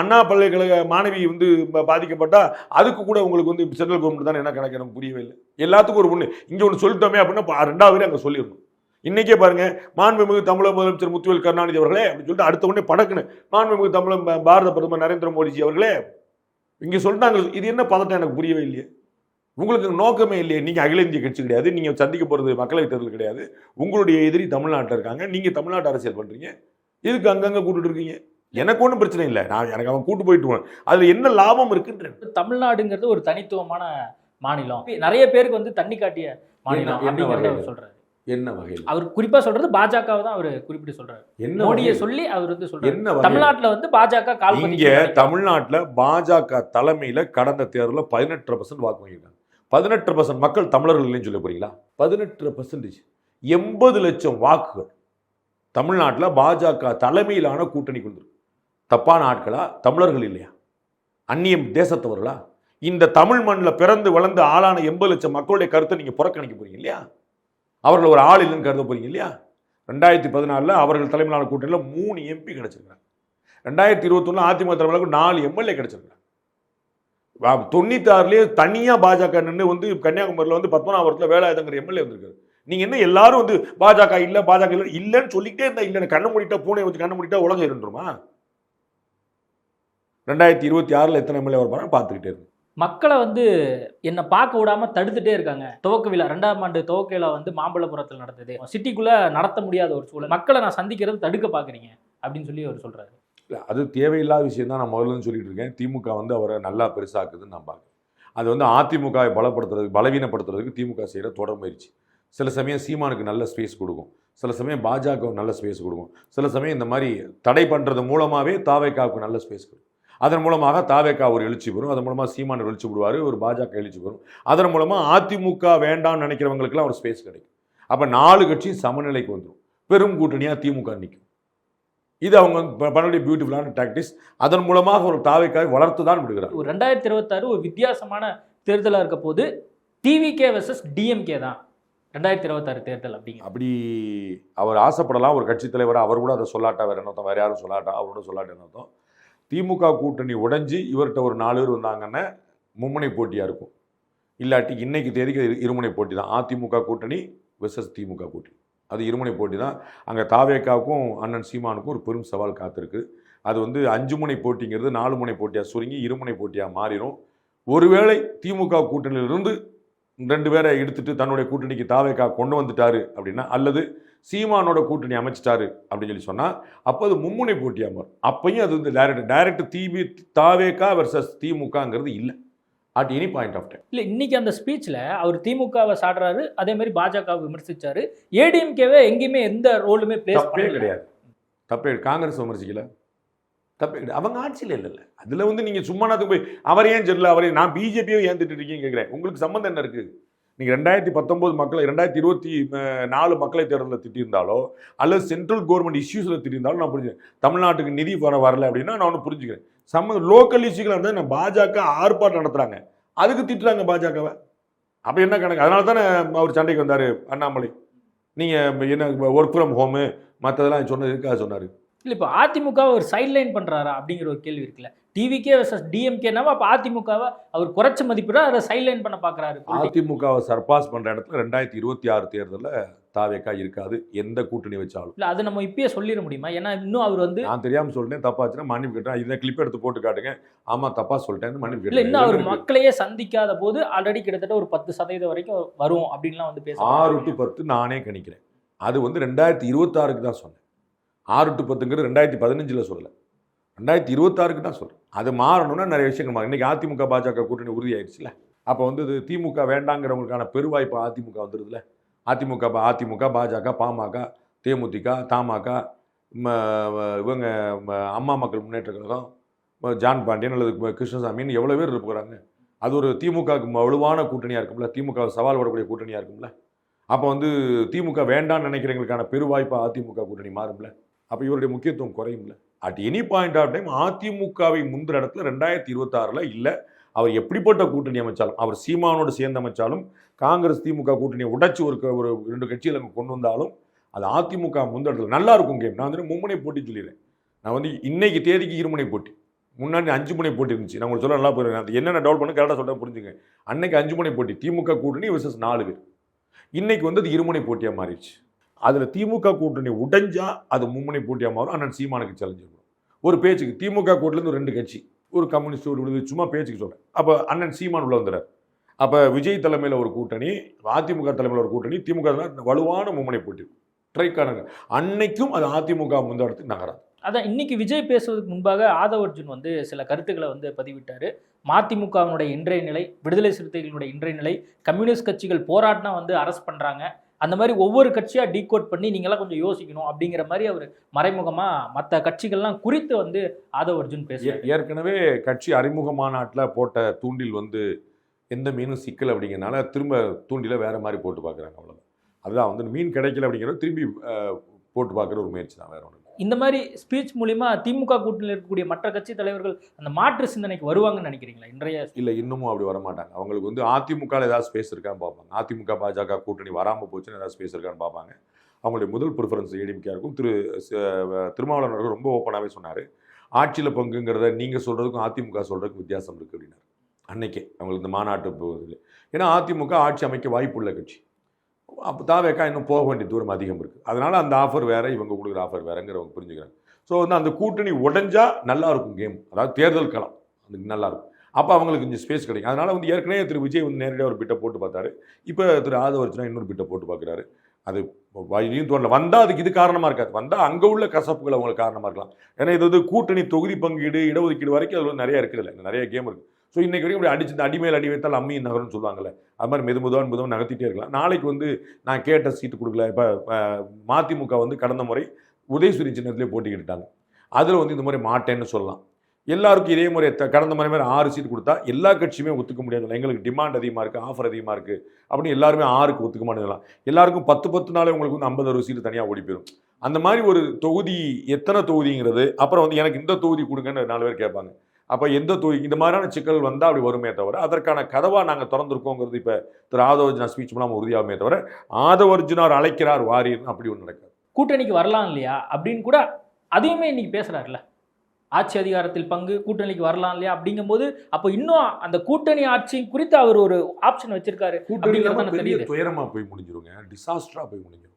அண்ணா பல்கலைக்கழக மாணவி வந்து பாதிக்கப்பட்டால் பாதிக்கப்பட்டா அதுக்கு கூட உங்களுக்கு வந்து சென்ட்ரல் கவர்மெண்ட் தான் என்ன கணக்கு எனக்கு புரியவே இல்லை. எல்லாத்துக்கும் ஒரு ஒன்று இங்கே ஒன்று சொல்லிட்டோமே அப்படின்னா ரெண்டாவது அங்கே சொல்லிடணும். இன்னைக்கே பாருங்க மாண்புமிகு தமிழக முதலமைச்சர் முத்துவேல் கருணாநிதி அவர்களே அப்படின்னு சொல்லிட்டு அடுத்த உடனே படக்குன்னு மாண்புமிகு தமிழக பாரத பிரதமர் நரேந்திர மோடிஜி அவர்களே இங்க சொல்லிட்டாங்க இது என்ன பதட்டம்? எனக்கு புரியவே இல்லையே. உங்களுக்கு நோக்கமே இல்லையே. நீங்க அகில இந்திய கட்சி கிடையாது. நீங்க சந்திக்க போறது மக்களவைத் தேர்தல் கிடையாது. உங்களுடைய எதிரி தமிழ்நாட்டில் இருக்காங்க. நீங்க தமிழ்நாட்டு அரசியல் பண்றீங்க. எதுக்கு அங்கங்க கூட்டிட்டு இருக்கீங்க? எனக்கு ஒன்றும் பிரச்சனை இல்லை. நான் எனக்கு அவன் கூட்டு போயிட்டு. அதுல என்ன லாபம் இருக்குன்றேன் தமிழ்நாடுங்கிறது ஒரு தனித்துவமான மாநிலம். நிறைய பேருக்கு வந்து தண்ணி காட்டிய மாநிலம் அப்படிங்கறத வகையில? என்ன வகையில்? அவர் குறிப்பா சொல்றது பாஜகவை தான் அவர் குறிப்பிட்டு சொல்றாரு. என்ன மோடியை? சொல்லி அவர் வந்து சொல்றாரு. என்ன? தமிழ்நாட்டுல வந்து பாஜக கால் இங்க தமிழ்நாட்டுல பாஜக தலைமையில கடந்த தேர்தலில் பதினெட்டு பர்சன்ட் வாக்கு வாங்கியிருக்காங்க. பதினெட்டு பர்சன்ட் மக்கள் தமிழர்கள் இல்லைன்னு சொல்ல போறீங்களா? பதினெட்டு பர்சன்டேஜ் எண்பது லட்சம் வாக்குகள் தமிழ்நாட்டுல பாஜக தலைமையிலான கூட்டணி கொண்டு தப்பான ஆட்களா? தமிழர்கள் இல்லையா? அந்நியம் தேசத்தவர்களா? இந்த தமிழ் மண்ணில் பிறந்து வளர்ந்து ஆளான எண்பது லட்சம் மக்களுடைய கருத்தை நீங்க புறக்கணிக்க போறீங்க இல்லையா? அவர்கள் ஒரு ஆள் இல்லைன்னு கருத போறீங்க இல்லையா? ரெண்டாயிரத்தி பதினாலில் அவர்கள் தலைமையிலான கூட்டணியில் மூணு எம்பி கிடைச்சிருக்காங்க ரெண்டாயிரத்தி இருபத்தொன்னு அதிமுக தலைமையில நாலு எம்எல்ஏ கிடைச்சிருக்காங்க தொண்ணூத்தாறுலேயே தனியாக பாஜக நின்று வந்து கன்னியாகுமரியில் வந்து பத்மநாபுரத்தில் வேலாயுதங்கிற எம்எல்ஏ வந்திருக்காரு. நீங்கள் என்ன எல்லாரும் வந்து பாஜக இல்லை பாஜக இல்லை இல்லைன்னு சொல்லிக்கிட்டே இருந்தா இல்லை கண்ணு மூடிட்டா பூனை வச்சு கண்ணு மூடிட்டா உலகம் இருந்துருமா? ரெண்டாயிரத்தி இருபத்தி ஆறில் எத்தனை எம்எல்ஏ வருவாங்க பார்த்துக்கிட்டே இருக்கு மக்களை வந்து என்னை பார்க்க விடாம தடுத்துட்டே இருக்காங்க. துவக்க விழா ரெண்டாம் ஆண்டு துவக்க விழா வந்து மாம்பழபுரத்தில் நடந்தது. சிட்டிக்குள்ள நடத்த முடியாத ஒரு சூழல். மக்களை நான் சந்திக்கிறது தடுக்க பாக்குறீங்க அப்படின்னு சொல்லி அவர் சொல்றாரு. இல்லை அது தேவையில்லாத விஷயம் தான் நான் முதல்ல சொல்லிட்டு இருக்கேன். திமுக வந்து அவரை நல்லா பெருசாக்குதுன்னு நான் பார்க்குறேன். அது வந்து அதிமுகவை பலப்படுத்துறதுக்கு பலவீனப்படுத்துறதுக்கு திமுக செய்கிற தொடர் முயற்சி. சில சமயம் சீமானுக்கு நல்ல ஸ்பேஸ் கொடுக்கும். சில சமயம் பாஜக நல்ல ஸ்பேஸ் கொடுக்கும். சில சமயம் இந்த மாதிரி தடை பண்ணுறது மூலமாகவே தாவைக்காவுக்கு நல்ல ஸ்பேஸ் கொடுக்கும். அதன் மூலமாக தாவேக்கா ஒரு எழுச்சி பெறும் அதன் மூலமாக சீமான் எழுச்சி விடுவார் ஒரு பாஜக எழுச்சி பெறும் அதன் மூலமாக அதிமுக வேண்டாம்னு நினைக்கிறவங்களுக்குலாம் ஒரு ஸ்பேஸ் கிடைக்கும். அப்போ நாலு கட்சியும் சமநிலைக்கு வந்துடும் பெரும் கூட்டணியாக திமுக நிற்கும் இது அவங்க பண்ணக்கூடிய பியூட்டிஃபுல்லான டாக்டிஸ் அதன் மூலமாக ஒரு தாவைக்காய் வளர்த்து தான் விடுகிறார். ஒரு ரெண்டாயிரத்தி இருபத்தாறு ஒரு வித்தியாசமான தேர்தலா இருக்க போது டிவிகே வர்சஸ் டிஎம்கே தான் ரெண்டாயிரத்தி இருபத்தாறு தேர்தல் அப்படிங்க. அப்படி அவர் ஆசைப்படலாம். ஒரு கட்சி தலைவர் அவர் கூட அதை சொல்லாட்டா வேற என்னத்தம் வேற யாரும் சொல்லாட்டா அவரோட சொல்லாட்ட என்னத்தம் திமுக கூட்டணி உடைஞ்சி இவர்கிட்ட ஒரு நாலு பேர் வந்தாங்கன்னா மும்முனை போட்டியாக இருக்கும். இல்லாட்டி இன்னைக்கு தேதிக்கு இருமுனை போட்டி தான். அதிமுக கூட்டணி விசஸ் திமுக கூட்டணி. அது இருமுனை போட்டி தான். அங்கே தாவேக்காவுக்கும் அண்ணன் சீமானுக்கும் ஒரு பெரும் சவால் காத்திருக்கு. அது வந்து அஞ்சு முனை போட்டிங்கிறது நாலு முனை போட்டியாக சுருங்கி இருமுனை போட்டியாக மாறிடும். ஒருவேளை திமுக கூட்டணியிலிருந்து ரெண்டு பேரை எடுத்துட்டு தன்னுடைய கூட்டணிக்கு தாவேக்கா கொண்டு வந்துட்டாரு அப்படின்னா அல்லது சீமானோட கூட்டணி அமைச்சிட்டாரு அப்படின்னு சொல்லி சொன்னா அப்போ அது மும்முனை போட்டியாக மாறும் அப்பையும் அது வந்து டைரக்ட் டைரக்ட் திமி தாவேக்கா வெர்சஸ் திமுகங்கிறது இல்லை. At any point of time இல்ல இன்னைக்கு அந்த ஸ்பீச்ல அவர் திமுகவை சாடுறாரு அதே மாதிரி பாஜகவை விமர்சிச்சாரு. ஏடிஎம்கேவே எங்கேயுமே எந்த ரோலுமே தப்பே கிடையாது. தப்பே. காங்கிரஸ் விமர்சிக்கல. தப்பே கிடையாது. அவங்க ஆட்சியில் இல்லைல்ல. அதில் வந்து நீங்கள் சும்மா நாத்துக்கு போய் அவர் ஏன் சொல்லல அவரே நான் பிஜேபியை ஏன் திட்டு இருக்கீங்க கேட்குறேன். உங்களுக்கு சம்மந்தம் என்ன இருக்குது நீங்கள் ரெண்டாயிரத்தி பத்தொம்போது மக்களை ரெண்டாயிரத்தி இருபத்தி நாலு மக்களை தேர்தலில் திட்டியிருந்தாலோ அல்லது சென்ட்ரல் கவர்மெண்ட் இஷ்யூஸில் திட்டியிருந்தாலும் நான் புரிஞ்சுக்கிறேன். தமிழ்நாட்டுக்கு நிதி வர வரல அப்படின்னா நான் ஒன்று புரிஞ்சுக்கிறேன். சம்மந்தம் லோக்கல் இஷ்யூக்களாக இருந்தால் நான் பாஜக ஆர்ப்பாட்டம் நடத்துகிறாங்க அதுக்கு திட்டுறாங்க பாஜகவை. அப்போ என்ன கணக்கு? அதனால தானே அவர் சண்டைக்கு வந்தார் அண்ணாமலை. நீங்கள் என்ன ஒர்க் ஃப்ரம் ஹோமு மற்றதெல்லாம் சொன்னது இருக்காது சொன்னார்? இல்ல இப்போ அதிமுகவை அவர் சைட்லைன் பண்றாரா அப்படிங்கிற ஒரு கேள்வி இருக்குல்ல. டிவிகே வர்சஸ் டிஎம்கேனாவா அப்ப அதிமுகவை அவர் குறைச்ச மதிப்பிடா அதை சைட்லைன் பண்ண பாக்குறாரு? அதிமுகவை சர்பாஸ் பண்ணுற இடத்துல ரெண்டாயிரத்தி இருபத்தி ஆறு தேர்தலில் தாவேக்கா இருக்காது எந்த கூட்டணி வச்சாலும். இல்ல அது நம்ம இப்பயே சொல்லிட முடியுமா? ஏன்னா இன்னும் அவர் வந்து நான் தெரியாமல் சொல்லிட்டேன் தப்பாச்சுன்னா மன்னிப்பு கேட்டேன் இந்த கிளிப் எடுத்து போட்டு காட்டுங்க. ஆமாம் தப்பாக சொல்லிட்டேன் மன்னிப்பு இல்ல இன்னும் அவர் மக்களையே சந்திக்காத போது ஆல்ரெடி கிட்டத்தட்ட ஒரு பத்து சதவீதம் வரைக்கும் வரும் அப்படின்லாம் வந்து பேச ஆறு டு பத்து நானே கணிக்கிறேன். அது வந்து ரெண்டாயிரத்தி இருபத்தாறுக்கு தான் சொன்னேன். ஆறு டு பத்துங்கிறது ரெண்டாயிரத்தி பதினஞ்சில் சொல்லலை. ரெண்டாயிரத்தி இருபத்தாறுக்கு தான் சொல்கிறேன் அது மாறணும்னா நிறைய விஷயங்கள் மாறும் இன்றைக்கி அதிமுக பாஜக கூட்டணி உறுதியாயிடுச்சுல அப்போ வந்து இது திமுக வேண்டாங்கிறவங்களுக்கான பெருவாய்ப்பு அதிமுக வந்துடுதுல அதிமுக அதிமுக பாஜக பாமக தேமுதிக தமாக இவங்க அம்மா மக்கள் முன்னேற்ற கழகம் ஜான் பாண்டியன் அல்லது கிருஷ்ணசாமின்னு எவ்வளோ பேர் இருக்கிறாங்க அது ஒரு திமுகவுக்கு வலுவான கூட்டணியாக இருக்கும்ல. திமுக சவால் விடக்கூடிய கூட்டணியாக இருக்கும்ல. அப்போ வந்து திமுக வேண்டாம்னு நினைக்கிறவங்களுக்கான பெருவாய்ப்பு அதிமுக கூட்டணி மாறும்ல. அப்போ இவருடைய முக்கியத்துவம் குறையும்ல? At any point of time அதிமுகவை முந்திர இடத்துல ரெண்டாயிரத்தி இருபத்தாறில் இல்லை. அவர் எப்படிப்பட்ட கூட்டணி அமைச்சாலும் அவர் சீமானோடு சேர்ந்து அமைச்சாலும் காங்கிரஸ் திமுக கூட்டணியை உடைச்சி ஒரு க- ஒரு ரெண்டு கட்சியில் அங்கே கொண்டு வந்தாலும் அது அதிமுக முந்த இடத்துல நல்லா இருக்கும் கேம் நான் வந்து மும்முனை போட்டி சொல்லிடுறேன். நான் வந்து இன்னைக்கு தேதிக்கு இருமுனை போட்டி. முன்னாடி அஞ்சு முனை போட்டி இருந்துச்சு. நான் உங்களுக்கு சொல்ல நல்லா போயிருக்கேன் அது என்னென்ன டவுட் பண்ண கரெக்டாக சொல்ல புரிஞ்சுங்க. அன்னைக்கு அஞ்சு முனை போட்டி. திமுக கூட்டணி விசஸ் நாலு பேர். இன்னைக்கு வந்து அது இருமுனை போட்டியாக மாறிடுச்சு. அதில் திமுக கூட்டணி உடைஞ்சா அது மும்முனை போட்டியாக மாறும். அண்ணன் சீமானுக்கு சேலஞ்சு வரும் ஒரு பேச்சுக்கு திமுக கூட்டிலேருந்து ரெண்டு கட்சி ஒரு கம்யூனிஸ்ட் ஒரு விடுதலை சும்மா பேச்சுக்கு சொல்கிறேன் அப்போ அண்ணன் சீமான் உள்ள வந்துடுறார். அப்போ விஜய் தலைமையில் ஒரு கூட்டணி அதிமுக தலைமையில் ஒரு கூட்டணி திமுக வலுவான மும்முனை போட்டி. ட்ரைக்கான அன்னைக்கும் அது அதிமுக முந்த நகராது. அதான் இன்னைக்கு விஜய் பேசுவதற்கு முன்பாக ஆதவ அர்ஜுன் வந்து சில கருத்துக்களை வந்து பதிவிட்டார். மதிமுகவினுடைய இன்றைய நிலை விடுதலை சிறுத்தைகளுடைய இன்றைய நிலை கம்யூனிஸ்ட் கட்சிகள் போராட்டினா வந்து அரசு பண்ணுறாங்க அந்த மாதிரி ஒவ்வொரு கட்சியா டீகோட் பண்ணி நீங்களாம் கொஞ்சம் யோசிக்கணும் அப்படிங்கிற மாதிரி அவர் மறைமுகமா மற்ற கட்சிகள்லாம் குறித்து வந்து ஆதவ அர்ஜுன் பேசுறாரு. ஏ- ஏற்கனவே கட்சி அறிமுக மாநாட்டில் போட்ட தூண்டில் வந்து எந்த மீனும் சிக்கல் அப்படிங்கிறனால திரும்ப தூண்டில வேற மாதிரி போட்டு பார்க்குறாங்க அவ்வளோதான் அதுதான் வந்து மீன் கிடைக்கல அப்படிங்கிறத திரும்பி போட்டு பார்க்குற ஒரு முயற்சி தான் வேற ஒன்று இந்த மாதிரி ஸ்பீச் மூலிமா திமுக கூட்டணியில் இருக்கக்கூடிய மற்ற கட்சி தலைவர்கள் அந்த மாற்று சிந்தனைக்கு வருவாங்கன்னு நினைக்கிறீங்களா? இன்றைய இல்லை இன்னமும் அப்படி வர மாட்டாங்க அவங்களுக்கு வந்து அதிமுகவில் ஏதாவது ஸ்பேஸ் இருக்கான்னு பார்ப்பாங்க. அதிமுக பாஜக கூட்டணி வராமல் போச்சுன்னு ஏதாவது ஸ்பேஸ் இருக்கான்னு பார்ப்பாங்க. அவங்களுடைய முதல் ப்ரிஃபரன்ஸ் ஏடிஎம்கே இருக்கும். திரு திருமாவளவர் திருமாவளவன் ரொம்ப ஓப்பனாகவே சொன்னார். ஆட்சியில் பங்குங்கிறத நீங்கள் சொல்கிறதுக்கும் அதிமுக சொல்கிறதுக்கும் வித்தியாசம் இருக்குது அப்படின்னாரு. அன்னைக்கே அவங்களுக்கு இந்த மாநாட்டு போகுது ஏன்னா அதிமுக ஆட்சி அமைக்க வாய்ப்புள்ள கட்சி. அப்போ தாவேக்கா இன்னும் போக வேண்டிய தூரம் அதிகம் இருக்குது அதனால் அந்த ஆஃபர் வேறு இவங்க கொடுக்குற ஆஃபர் வேறுங்கிறவங்க புரிஞ்சுக்கிறாங்க. ஸோ வந்து அந்த கூட்டணி உடஞ்சா நல்லா இருக்கும் கேம் அதாவது தேர்தல் களம். அதுக்கு நல்லா இருக்கும். அப்போ அவங்களுக்கு கொஞ்சம் ஸ்பேஸ் கிடைக்கும். அதனால் வந்து ஏற்கனவே திரு விஜய் வந்து நேரடியாக ஒரு பிட்டை போட்டு பார்த்தாரு. இப்போ திரு ஆதவர்ச்சினா இன்னொரு பிட்டை போட்டு பார்க்குறாரு. அது வழியும் தோணல. வந்தால் அதுக்கு இது காரணமாக இருக்காது. வந்தால் அங்கே உள்ள கசப்புகள் அவங்களுக்கு காரணமாக இருக்கலாம். ஏன்னா இது வந்து கூட்டணி தொகுதி பங்கீடு இடஒதுக்கீடு வரைக்கும் அதில் நிறையா இருக்குது இருக்குதுல்ல நிறைய கேம் இருக்குது ஸோ இன்னைக்கு வரைக்கும் இப்படி அடிச்சு அடிமேல் அடி வைத்தால் அம்மி நகரம்னு சொல்லுவாங்கல்ல. அது மாதிரி மெது மெதுவாக மெதுவாக நகர்த்திட்டே இருக்கலாம். நாளைக்கு வந்து நான் கேட்ட சீட்டு கொடுக்கல. இப்போ மதிமுக வந்து கடந்த முறை உதயசூரி சின்னத்திலே போட்டிக்கிட்டாங்க அதில் வந்து இந்த மாதிரி மாட்டேன்னு சொல்லலாம். எல்லாருக்கும் இதே முறை கடந்த முறை மாதிரி ஆறு சீட் கொடுத்தா எல்லா கட்சியுமே ஒத்துக்க முடியாது எங்களுக்கு டிமாண்ட் அதிகமாக இருக்குது ஆஃபர் அதிகமாக இருக்குது அப்படின்னு எல்லாருமே ஆறுக்கு ஒத்துக்க மாட்டேங்கலாம் எல்லாருக்கும் பத்து பத்து நாளே உங்களுக்கு வந்து ஐம்பது அறுபது சீட்டு தனியாக ஓடி போயிடும் அந்த மாதிரி ஒரு தொகுதி எத்தனை தொகுதிங்கிறது அப்புறம் வந்து எனக்கு இந்த தொகுதி கொடுங்கன்னு நாலு பேர் கேட்பாங்க. அப்போ எந்த தொகுதி இந்த மாதிரியான சிக்கல் வந்தால் அப்படி வருமே தவிர அதற்கான கதவாக நாங்கள் திறந்திருக்கோங்கிறது இப்போ திரு ஆதவர்ஜுனா ஸ்பீச் மூலம் உறுதியாகுமே தவிர ஆதவர்ஜுனார் அழைக்கிறார் வாரீர்னு அப்படி ஒன்று நடக்காது. கூட்டணிக்கு வரலாம் இல்லையா அப்படின்னு கூட அதையுமே இன்னைக்கு பேசுறாருல்ல. ஆட்சி அதிகாரத்தில் பங்கு கூட்டணிக்கு வரலாம் இல்லையா அப்படிங்கும்போது அப்போ இன்னும் அந்த கூட்டணி ஆட்சி குறித்து அவர் ஒரு ஆப்ஷன் வச்சிருக்காரு கூட்டணி அப்படிங்கிறது இல்லாம தானே பெரிய தெரியுது. துயரமா போய் முடிஞ்சிருங்க. டிசாஸ்டரா போய் முடிஞ்சிரும்.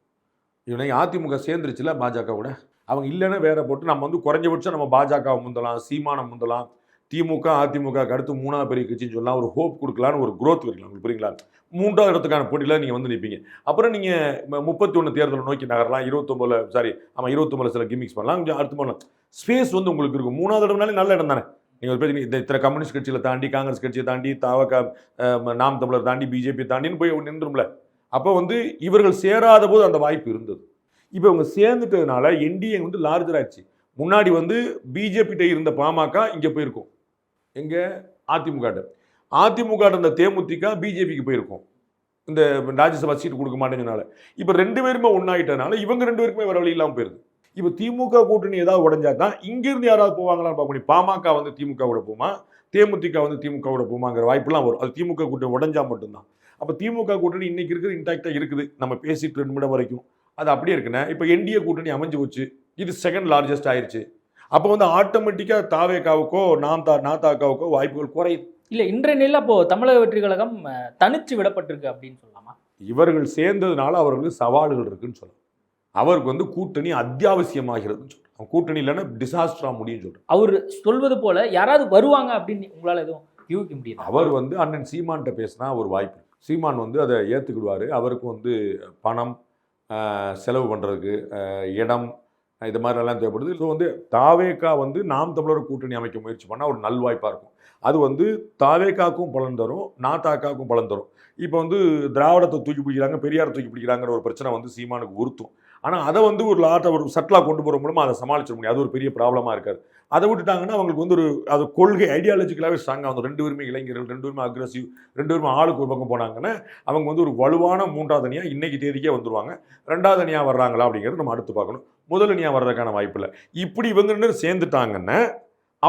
இவனை அதிமுக சேர்ந்துருச்சுல பாஜக கூட அவங்க இல்லைன்னா வேற போட்டு நம்ம வந்து குறைஞ்சபட்சம் நம்ம பாஜக முந்தலாம் சீமானை முந்தலாம். திமுக அதிமுக அடுத்து மூணாவது பெரிய கட்சின்னு சொல்லலாம் ஒரு ஹோப் கொடுக்கலான்னு ஒரு க்ரோத் வைக்கலாம் உங்களுக்கு புரியுங்களா? மூன்றாவது இடத்துக்கான போட்டியில் நீங்கள் வந்து நிற்பீங்க அப்புறம் நீங்கள் முப்பத்தி ஒன்று தேர்தலை நோக்கி நகரலாம். இருபத்தொம்பதில் சாரி ஆமாம் இருபத்தொம்பதில் சில கிமிக்ஸ் பண்ணலாம். கொஞ்சம் அடுத்து பண்ணலாம் ஸ்பேஸ் வந்து உங்களுக்கு இருக்கும். மூணாவது இடம்னாலே நல்ல இடம் தானே? நீங்கள் ஒரு பேர் இந்த இத்தனை கம்யூனிஸ்ட் கட்சியில் தாண்டி காங்கிரஸ் கட்சியை தாண்டி தாவக நாம் தமிழர் தாண்டி பிஜேபி தாண்டின்னு போய் நின்றும்ல. அப்போ வந்து இவர்கள் சேராத போது அந்த வாய்ப்பு இருந்தது. இப்போ இவங்க சேர்ந்துட்டதுனால என்டிஏ வந்து லார்ஜர் ஆயிடுச்சு முன்னாடி வந்து பிஜேபிகிட்ட இருந்த பாமக இங்கே போயிருக்கும். எங்கே? அதிமுக அதிமுக இருந்த தேமுதிக பிஜேபிக்கு போயிருக்கும். இந்த ராஜ்யசபா சீட் கொடுக்க மாட்டேங்கனால இப்போ ரெண்டு பேருமே ஒன்றாயிட்டனால இவங்க ரெண்டு பேருக்குமே வர வழி இல்லாமல் போயிருது. இப்போ திமுக கூட்டணி ஏதாவது உடஞ்சா தான் இங்கிருந்து யாராவது போவாங்களான்னு பார்க்க முடியும். பாமக வந்து திமுக கூட போமா தேமுதிக வந்து திமுக கூட போமாங்கிற வாய்ப்புலாம் வரும். அது திமுக கூட்டணி உடஞ்சா மட்டும்தான். அப்போ திமுக கூட்டணி இன்னைக்கு இருக்கிற இன்டாக்டாக இருக்குது. நம்ம பேசிட்டு ரெண்டு நிமிடம் வரைக்கும். அது அப்படியே இருக்குண்ணே. இப்போ என்டிஏ கூட்டணி அமைஞ்சு போச்சு. இது செகண்ட் லார்ஜஸ்ட் ஆயிடுச்சு அப்போ வந்து ஆட்டோமேட்டிக்காக தாவேக்காவுக்கோ நாம் தா நாத்தாக்காவுக்கோ வாய்ப்புகள் குறையுது இல்ல இன்றைய நிலையில் அப்போ தமிழக வெற்றி கழகம் தனிச்சு விடப்பட்டிருக்கு அப்படின்னு சொல்லலாமா? இவர்கள் சேர்ந்ததுனால அவர்களுக்கு சவால்கள் இருக்குன்னு சொல்லலாம். அவருக்கு வந்து கூட்டணி அத்தியாவசியமாகிறதுன்னு அவன் கூட்டணி இல்லைன்னா டிசாஸ்டரா முடியும்னு சொல்றேன் அவர் சொல்வது போல யாராவது வருவாங்க அப்படின்னு உங்களால எதுவும் யூகிக்க முடியுது? அவர் வந்து அண்ணன் சீமான்கிட்ட பேசினா ஒரு வாய்ப்பு. சீமான் வந்து அதை ஏற்றுக்கிடுவார் அவருக்கு வந்து பணம் செலவு பண்ணுறதுக்கு இடம் இது மாதிரிலாம் தேவைப்படுது. ஸோ வந்து தாவேக்கா வந்து நாம் தமிழர் கூட்டணி அமைக்க முயற்சி பண்ணால் ஒரு நல்வாய்ப்பாக இருக்கும். அது வந்து தாவேக்காக்கும் பலன் தரும் நாத்தாக்காக்கும் பலன் தரும். இப்போ வந்து திராவிடத்தை தூக்கி பிடிக்கிறாங்க பெரியார் தூக்கி பிடிக்கிறாங்கிற ஒரு பிரச்சனை வந்து சீமானுக்கு உறுத்தும். ஆனால் அதை வந்து ஒரு லாட்டை ஒரு சட்டலாக கொண்டு போகிற மூலமாக அதை சமாளிச்சிட முடியும். அது ஒரு பெரிய ப்ராப்ளமாக இருக்காது. அதை விட்டுட்டாங்கன்னா அவங்களுக்கு வந்து ஒரு அது கொள்கை ஐடியாலஜிக்கலாகவே ஸ்ட்ராங்காக வந்து ரெண்டு பேருமே இளைஞர்கள் ரெண்டு பேருமே அக்ரஸிவ் ரெண்டு பேருமே ஆளுக்கு ஒரு பக்கம் போனாங்கன்னா அவங்க வந்து ஒரு வலுவான மூன்றாவது அணியாக இன்றைக்கி தேதிக்கே வந்துருவாங்க. ரெண்டாவது அணியாக வர்றாங்களா அப்படிங்கிறது நம்ம அடுத்து பார்க்கணும். முதல் அணியாக வர்றதுக்கான வாய்ப்பு இல்லை இப்படி இவங்க ரெண்டு சேர்ந்துட்டாங்கன்னா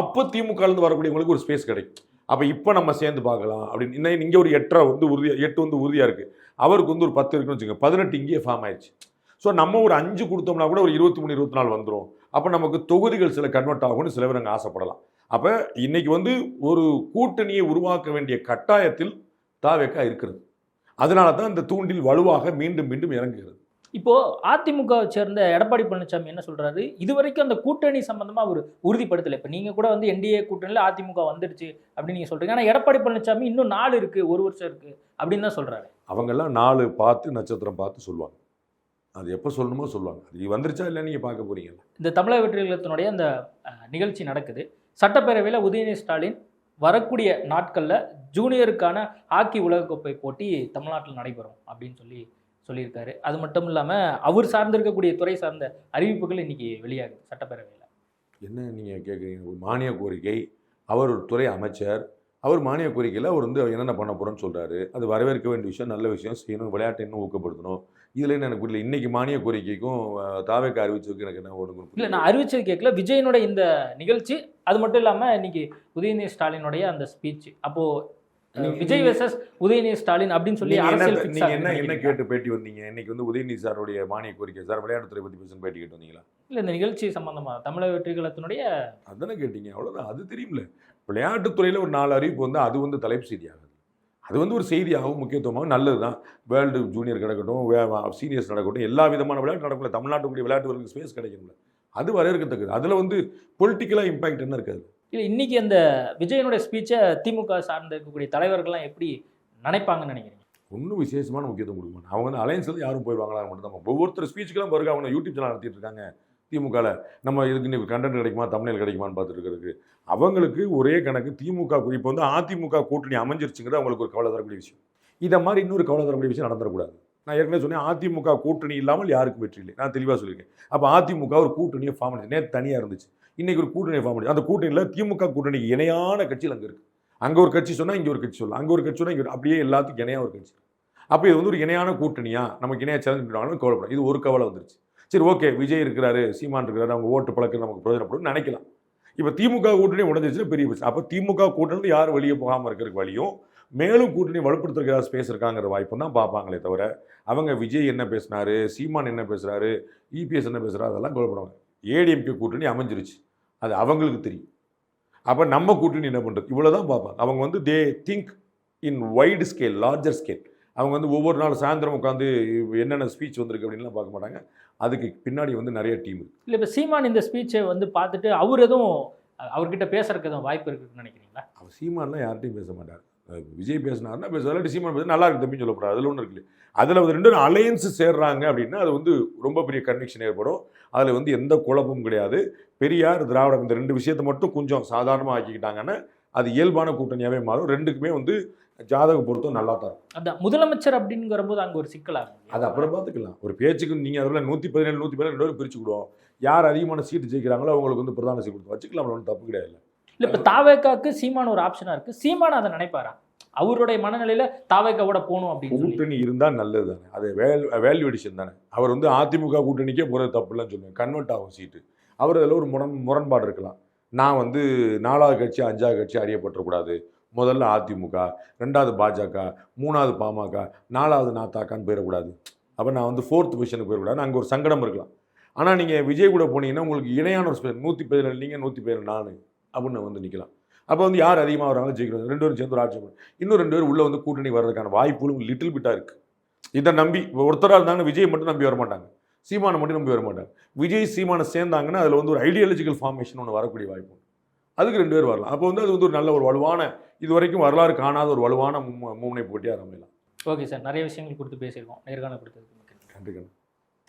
அப்போ திமுகலேருந்து வரக்கூடியவங்களுக்கு ஒரு ஸ்பேஸ் கிடைக்கும். அப்போ இப்போ நம்ம சேர்ந்து பார்க்கலாம் அப்படின்னு. இன்னும் இங்கே ஒரு எட்டரை வந்து உறுதியாக எட்டு வந்து உறுதியாக இருக்குது அவருக்கு வந்து ஒரு பத்து இருக்குன்னு வச்சுக்கோங்க. பதினெட்டு இங்கேயே ஃபார்ம் ஆயிடுச்சு ஸோ நம்ம ஒரு அஞ்சு கொடுத்தோம்னா கூட ஒரு இருபத்தி மூணு இருபத்தி நாலு வந்துடும் அப்போ நமக்கு தொகுதிகள் சில கன்வெர்ட் ஆகும்னு சில பேர் அங்கே ஆசைப்படலாம். அப்போ இன்னைக்கு வந்து ஒரு கூட்டணியை உருவாக்க வேண்டிய கட்டாயத்தில் தாவேக்கா இருக்கிறது. அதனால தான் இந்த தூண்டில் வலுவாக மீண்டும் மீண்டும் இறங்குகிறது. இப்போ அதிமுக வை சேர்ந்த எடப்பாடி பழனிசாமி என்ன சொல்றாரு? இதுவரைக்கும் அந்த கூட்டணி சம்பந்தமா அவர் உறுதிப்படுத்தல. இப்ப நீங்க கூட வந்து என்டிஏ கூட்டணியில அதிமுக வந்துருச்சு அப்படின்னு நீங்க சொல்றீங்க. ஆனா எடப்பாடி பழனிசாமி இன்னும் நாள் இருக்கு ஒரு வருஷம் இருக்கு அப்படின்னு தான் சொல்றாரு. அவங்கெல்லாம் நாலு பார்த்து நட்சத்திரம் பார்த்து சொல்லுவாங்க. அது எப்போ சொல்லணுமோ சொல்லுவாங்க. அது வந்துருச்சா இல்லை நீங்கள் பார்க்க போறீங்க. இந்த தமிழக வெற்றிகளத்தினுடைய அந்த நிகழ்ச்சி நடக்குது. சட்டப்பேரவையில் உதயநிதி ஸ்டாலின் வரக்கூடிய நாட்களில் ஜூனியருக்கான ஹாக்கி உலகக்கோப்பை போட்டி தமிழ்நாட்டில் நடைபெறும் அப்படின்னு சொல்லி சொல்லியிருக்காரு. அது மட்டும் இல்லாமல் அவர் சார்ந்திருக்கக்கூடிய துறை சார்ந்த அறிவிப்புகள் இன்னைக்கு வெளியாகுது சட்டப்பேரவையில். என்ன நீங்கள் கேட்குறீங்க ஒரு மானிய கோரிக்கை அவர் ஒரு துறை அமைச்சர் அவர் மானிய கோரிக்கையில் அவர் வந்து என்னென்ன பண்ண போகிறோன்னு சொல்கிறாரு அது வரவேற்க வேண்டிய விஷயம் நல்ல விஷயம் செய்யணும் விளையாட்டை இன்னும் ஊக்கப்படுத்தணும். இதில் எனக்கு புரியல இன்னைக்கு மானிய கோரிக்கைக்கும் தாவேக்கு அறிவிச்சதுக்கு எனக்கு என்ன ஒன்று இல்லை நான் அறிவிச்சது கேட்கல விஜயனுடைய இந்த நிகழ்ச்சி அது மட்டும் இல்லாமல் இன்னைக்கு உதயநிதி ஸ்டாலினுடைய அந்த ஸ்பீச் அப்போ அஹ், நீங்க- விஜய் வெர்சஸ் உதயநிதி ஸ்டாலின் அப்படின்னு சொல்லி அரசியல் நீங்க என்ன என்ன? கேட்டு பேட்டி வந்தீங்க? இன்னைக்கு வந்து உதயநிதி சாருடைய மானிய கோரிக்கை. சார் விளையாட்டுத்துறை பற்றி பேசணும் பேட்டி கேட்டு வந்தீங்களா? இல்ல இந்த நிகழ்ச்சி சம்பந்தமா. தமிழக வெற்றிகளத்தினுடைய அதானே கேட்டீங்க. அவ்வளோதான் அது தெரியும்ல. விளையாட்டுத்துறையில் ஒரு நாலு அறிவிப்பு வந்து அது வந்து தலைப்பு செய்தியாகுது. அது வந்து ஒரு செய்தியாகவும் முக்கியத்துவமாகவும் நல்லது தான் வேர்ல்டு ஜூனியர் கிடக்கட்டும் சீனியர்ஸ் நடக்கட்டும் எல்லா விதமான விளையாட்டு நடக்கல தமிழ்நாட்டுக்குரிய விளையாட்டுகளுக்கு ஸ்பேஸ் கிடைக்கும்ல. அது வரவேற்கத்தக்கது அதில் வந்து பொலிட்டிக்கலாக இம்பாக்ட் என்ன இருக்காது இல்லை இன்றைக்கி அந்த விஜயனுடைய ஸ்பீச்சை திமுக சார்ந்த இருக்கக்கூடிய தலைவர்கள்லாம் எப்படி நினைப்பாங்கன்னு நினைக்கிறீங்க? ஒன்றும் விசேஷமான முக்கியத்துவம் கொடுக்க மாட்டாங்க. அவங்க வந்து அலையன்ஸில் யாரும் போயிடுவாங்களா? மட்டும் தான் ஒவ்வொருத்தர் ஸ்பீச்சுக்கெல்லாம் பிறகு அவங்க யூடியூப் சேனல் நடத்திட்டு இருக்காங்க. திமுகவில் நம்ம இதுக்கு இன்னைக்கு கண்டென்ட் கிடைக்குமா? தமிழில் கிடைக்குமான்னு பார்த்துட்டு அவங்களுக்கு ஒரே கணக்கு திமுக இப்போ வந்து அதிமுக கூட்டணி அமைஞ்சிருச்சுங்கிறது அவங்களுக்கு ஒரு கவலை தரக்கூடிய விஷயம். இதை மாதிரி இன்னொரு கவலை தரக்கூடிய விஷயம் நடந்துடக்கூடாது. நான் ஏற்கனவே சொன்னேன் அதிமுக கூட்டணி இல்லாமல் யாருக்கும் வெற்றி இல்லை. நான் தெளிவாக சொல்லியிருக்கேன். அப்போ அதிமுக ஒரு கூட்டணியை ஃபார்ம் நேற்று தனியாக இருந்துச்சு. இன்றைக்கி ஒரு கூட்டணி ஃபார்ம் பண்ணி அந்த கூட்டணியில் திமுக கூட்டணிக்கு இணையான கட்சியில் அங்கே இருக்குது அங்கே ஒரு கட்சி சொன்னால் இங்கே ஒரு கட்சி சொல்லலாம். அங்கே ஒரு கட்சி சொன்னால் இங்கே அப்படியே எல்லாத்துக்கும் இணையாக ஒரு கட்சி. அப்போ இது வந்து ஒரு இணையான கூட்டணியா? நமக்கு இணையாக சேலஞ்ச் பண்ணுவாங்கன்னு கவலைப்படும் இது ஒரு கவலை வந்துருச்சு. சரி ஓகே விஜய் இருக்கிறாரு சீமான் இருக்கிறாரு அவங்க ஓட்டு பழக்கம் நமக்கு பிரயோஜனப்படும் நினைக்கலாம். இப்போ திமுக கூட்டணி உடஞ்சிச்சுன்னா பெரிய பிரச்சனை. அப்போ திமுக கூட்டணி யாரும் வெளியே போகாமல் இருக்கிறதுக்கு வழியும் மேலும் கூட்டணி வலுப்படுத்துறதுக்கு ஏதாவது ஸ்பேஸ் இருக்காங்கிற வாய்ப்பு தான் பார்ப்பாங்களே தவிர அவங்க விஜய் என்ன பேசினாரு சீமான் என்ன பேசுகிறாரு இபிஎஸ் என்ன பேசுகிறாரு அதெல்லாம் கவலைப்படுவாங்க. ஏடிஎம்கே கூட்டணி அமைஞ்சிருச்சு. அது அவங்களுக்கு தெரியும். அப்போ நம்ம கூட்டணி என்ன பண்ணுறது இவ்வளோ தான் பார்ப்பாங்க. அவங்க வந்து they think in wide scale larger scale அவங்க வந்து ஒவ்வொரு நாள் சாயந்தரம் உட்காந்து என்னென்ன ஸ்பீச் வந்திருக்கு அப்படின்லாம் பார்க்க மாட்டாங்க. அதுக்கு பின்னாடி வந்து நிறைய டீம் இருக்கு. இல்ல இப்ப சீமான் இந்த ஸ்பீச்சை வந்து பார்த்துட்டு அவர் எதுவும் அவர்கிட்ட பேசுறதுக்கு எதுவும் வாய்ப்பு இருக்குன்னு நினைக்கிறீங்களா? அவர் சீமான்லாம் யார்ட்டையும் பேச மாட்டார். விஜய் பேசினாருன்னா பேச இல்லாட்டி சீமான் பேச நல்லா இருக்கு தம்பின்னு சொல்லக்கூடாது. அதில் ஒன்றும் இருக்குல்ல. அதில் வந்து ரெண்டு அலையன்ஸ் சேர்றாங்க அப்படின்னா அது வந்து ரொம்ப பெரிய கன்விக்ஷன் ஏற்படும். அதில் வந்து எந்த குழப்பமும் கிடையாது. பெரியார் திராவிடம் இந்த ரெண்டு விஷயத்தை மட்டும் கொஞ்சம் சாதாரணமாக ஆக்கிக்கிட்டாங்கன்னா அது இயல்பான கூட்டணியாகவே மாறும். ரெண்டுக்குமே வந்து ஜாதக பொருத்தம் நல்லா தான். அதான். முதலமைச்சர் அப்படிங்கிற போது அங்க ஒரு சிக்கலாகும் அது அப்புறம் பார்த்துக்கலாம். ஒரு பேச்சுக்கு நீங்கள் அதில் நூற்றி பதினேழு நூற்றி பதினேழு ரெண்டு பேரும் பிரிச்சு விடுவோம் யார் அதிகமான சீட்டு ஜெயிக்கிறாங்களோ அவங்களுக்கு வந்து பிரதான சீட் கொடுத்து வச்சுக்கலாம். ஒன்றும் தப்பு கிடையாது இல்லை இப்போ தாவேக்காக்கு சீமான ஒரு ஆப்ஷனாக இருக்குது சீமான அதை நினைப்பாரா? அவருடைய மனநிலையில தாவேக்காவோட போகணும் அப்படின்னு கூட்டணி இருந்தால் நல்லது தானே. அது வேல் வேல்யூடிஷன் தானே. அவர் வந்து அதிமுக கூட்டணிக்கே போகிறது தப்புலாம் சொல்லுவேன். கன்வெர்ட் ஆகும் சீட்டு. அவர் அதில் ஒரு முரண் முரண்பாடு இருக்கலாம். நான் வந்து நாலாவது கட்சி அஞ்சாவது கட்சி அறியப்பட்டக்கூடாது முதல்ல அதிமுக ரெண்டாவது பாஜக மூணாவது பாமக நாலாவது நாத்தாக்கான்னு போயிடக்கூடாது. அப்போ நான் வந்து ஃபோர்த் பொசிஷனுக்கு போயிடக்கூடாது. அங்கே ஒரு சங்கடம் இருக்கலாம். ஆனால் நீங்கள் விஜய் கூட போனீங்கன்னா உங்களுக்கு இணையான ஒரு நூற்றி பதினேழு நீங்கள் நூற்றி பதினேழு நான். அப்படின்னு வந்து நிற்கலாம் அப்போ வந்து யார் அதிகமாக வராங்க ஜெயிக்கணும் ரெண்டு பேரும் சேர்ந்து ஒரு ஆட்சி. இன்னும் ரெண்டு பேர் உள்ளே வந்து கூட்டணி வர்றதுக்கான வாய்ப்புகளும் லிட்டில் பிட்டாக இருக்குது இதை நம்பி ஒருத்தராக இருந்தாங்கன்னா விஜய் மட்டும் நம்பி வர மாட்டாங்க சீமானை மட்டும் நம்பி வர மாட்டாங்க விஜய் சீமானை சேர்ந்தாங்கன்னா அதில் வந்து ஒரு ஐடியாலஜிக்கல் ஃபார்மேஷன் ஒன்று வரக்கூடிய வாய்ப்பு. அதுக்கு ரெண்டு பேர் வரலாம். அப்போ வந்து அது வந்து ஒரு நல்ல ஒரு வலுவான இது வரைக்கும் வரலாறு காணாத ஒரு வலுவான மும்ம- மும்முனை போட்டியாக அமையலாம். ஓகே சார் நிறைய விஷயங்கள் கொடுத்து பேசியிருக்கோம். நேர்காணல் கொடுத்ததுக்கு நன்றி.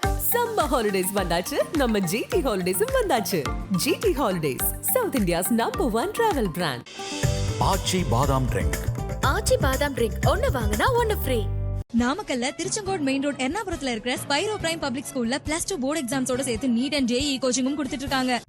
சம்மர் ஹாலிடேஸ் வந்தாச்சு. நம்ம ஜிடி ஹாலிடேஸும் வந்தாச்சு. GT holidays south India's number one travel brand Aachi பாதாம் ட்ரிங்க் ஆச்சி பாதாம் ட்ரிங்க் ஒன்னு வாங்கினா ஒன்னு ஃப்ரீ நாமக்கல்ல திருச்செங்கோடு மெயின் ரோட் எர்ணாபுரத்துல இருக்கிற ஸ்பைரோ பிரைம் பப்ளிக் ஸ்கூல்ல பிளஸ் டூ போர்டு எக்ஸாம்ஸோட சேர்த்து நீட் அண்ட் ஜேஇ கோச்சிங்கும் கொடுத்துட்டு இருக்காங்க.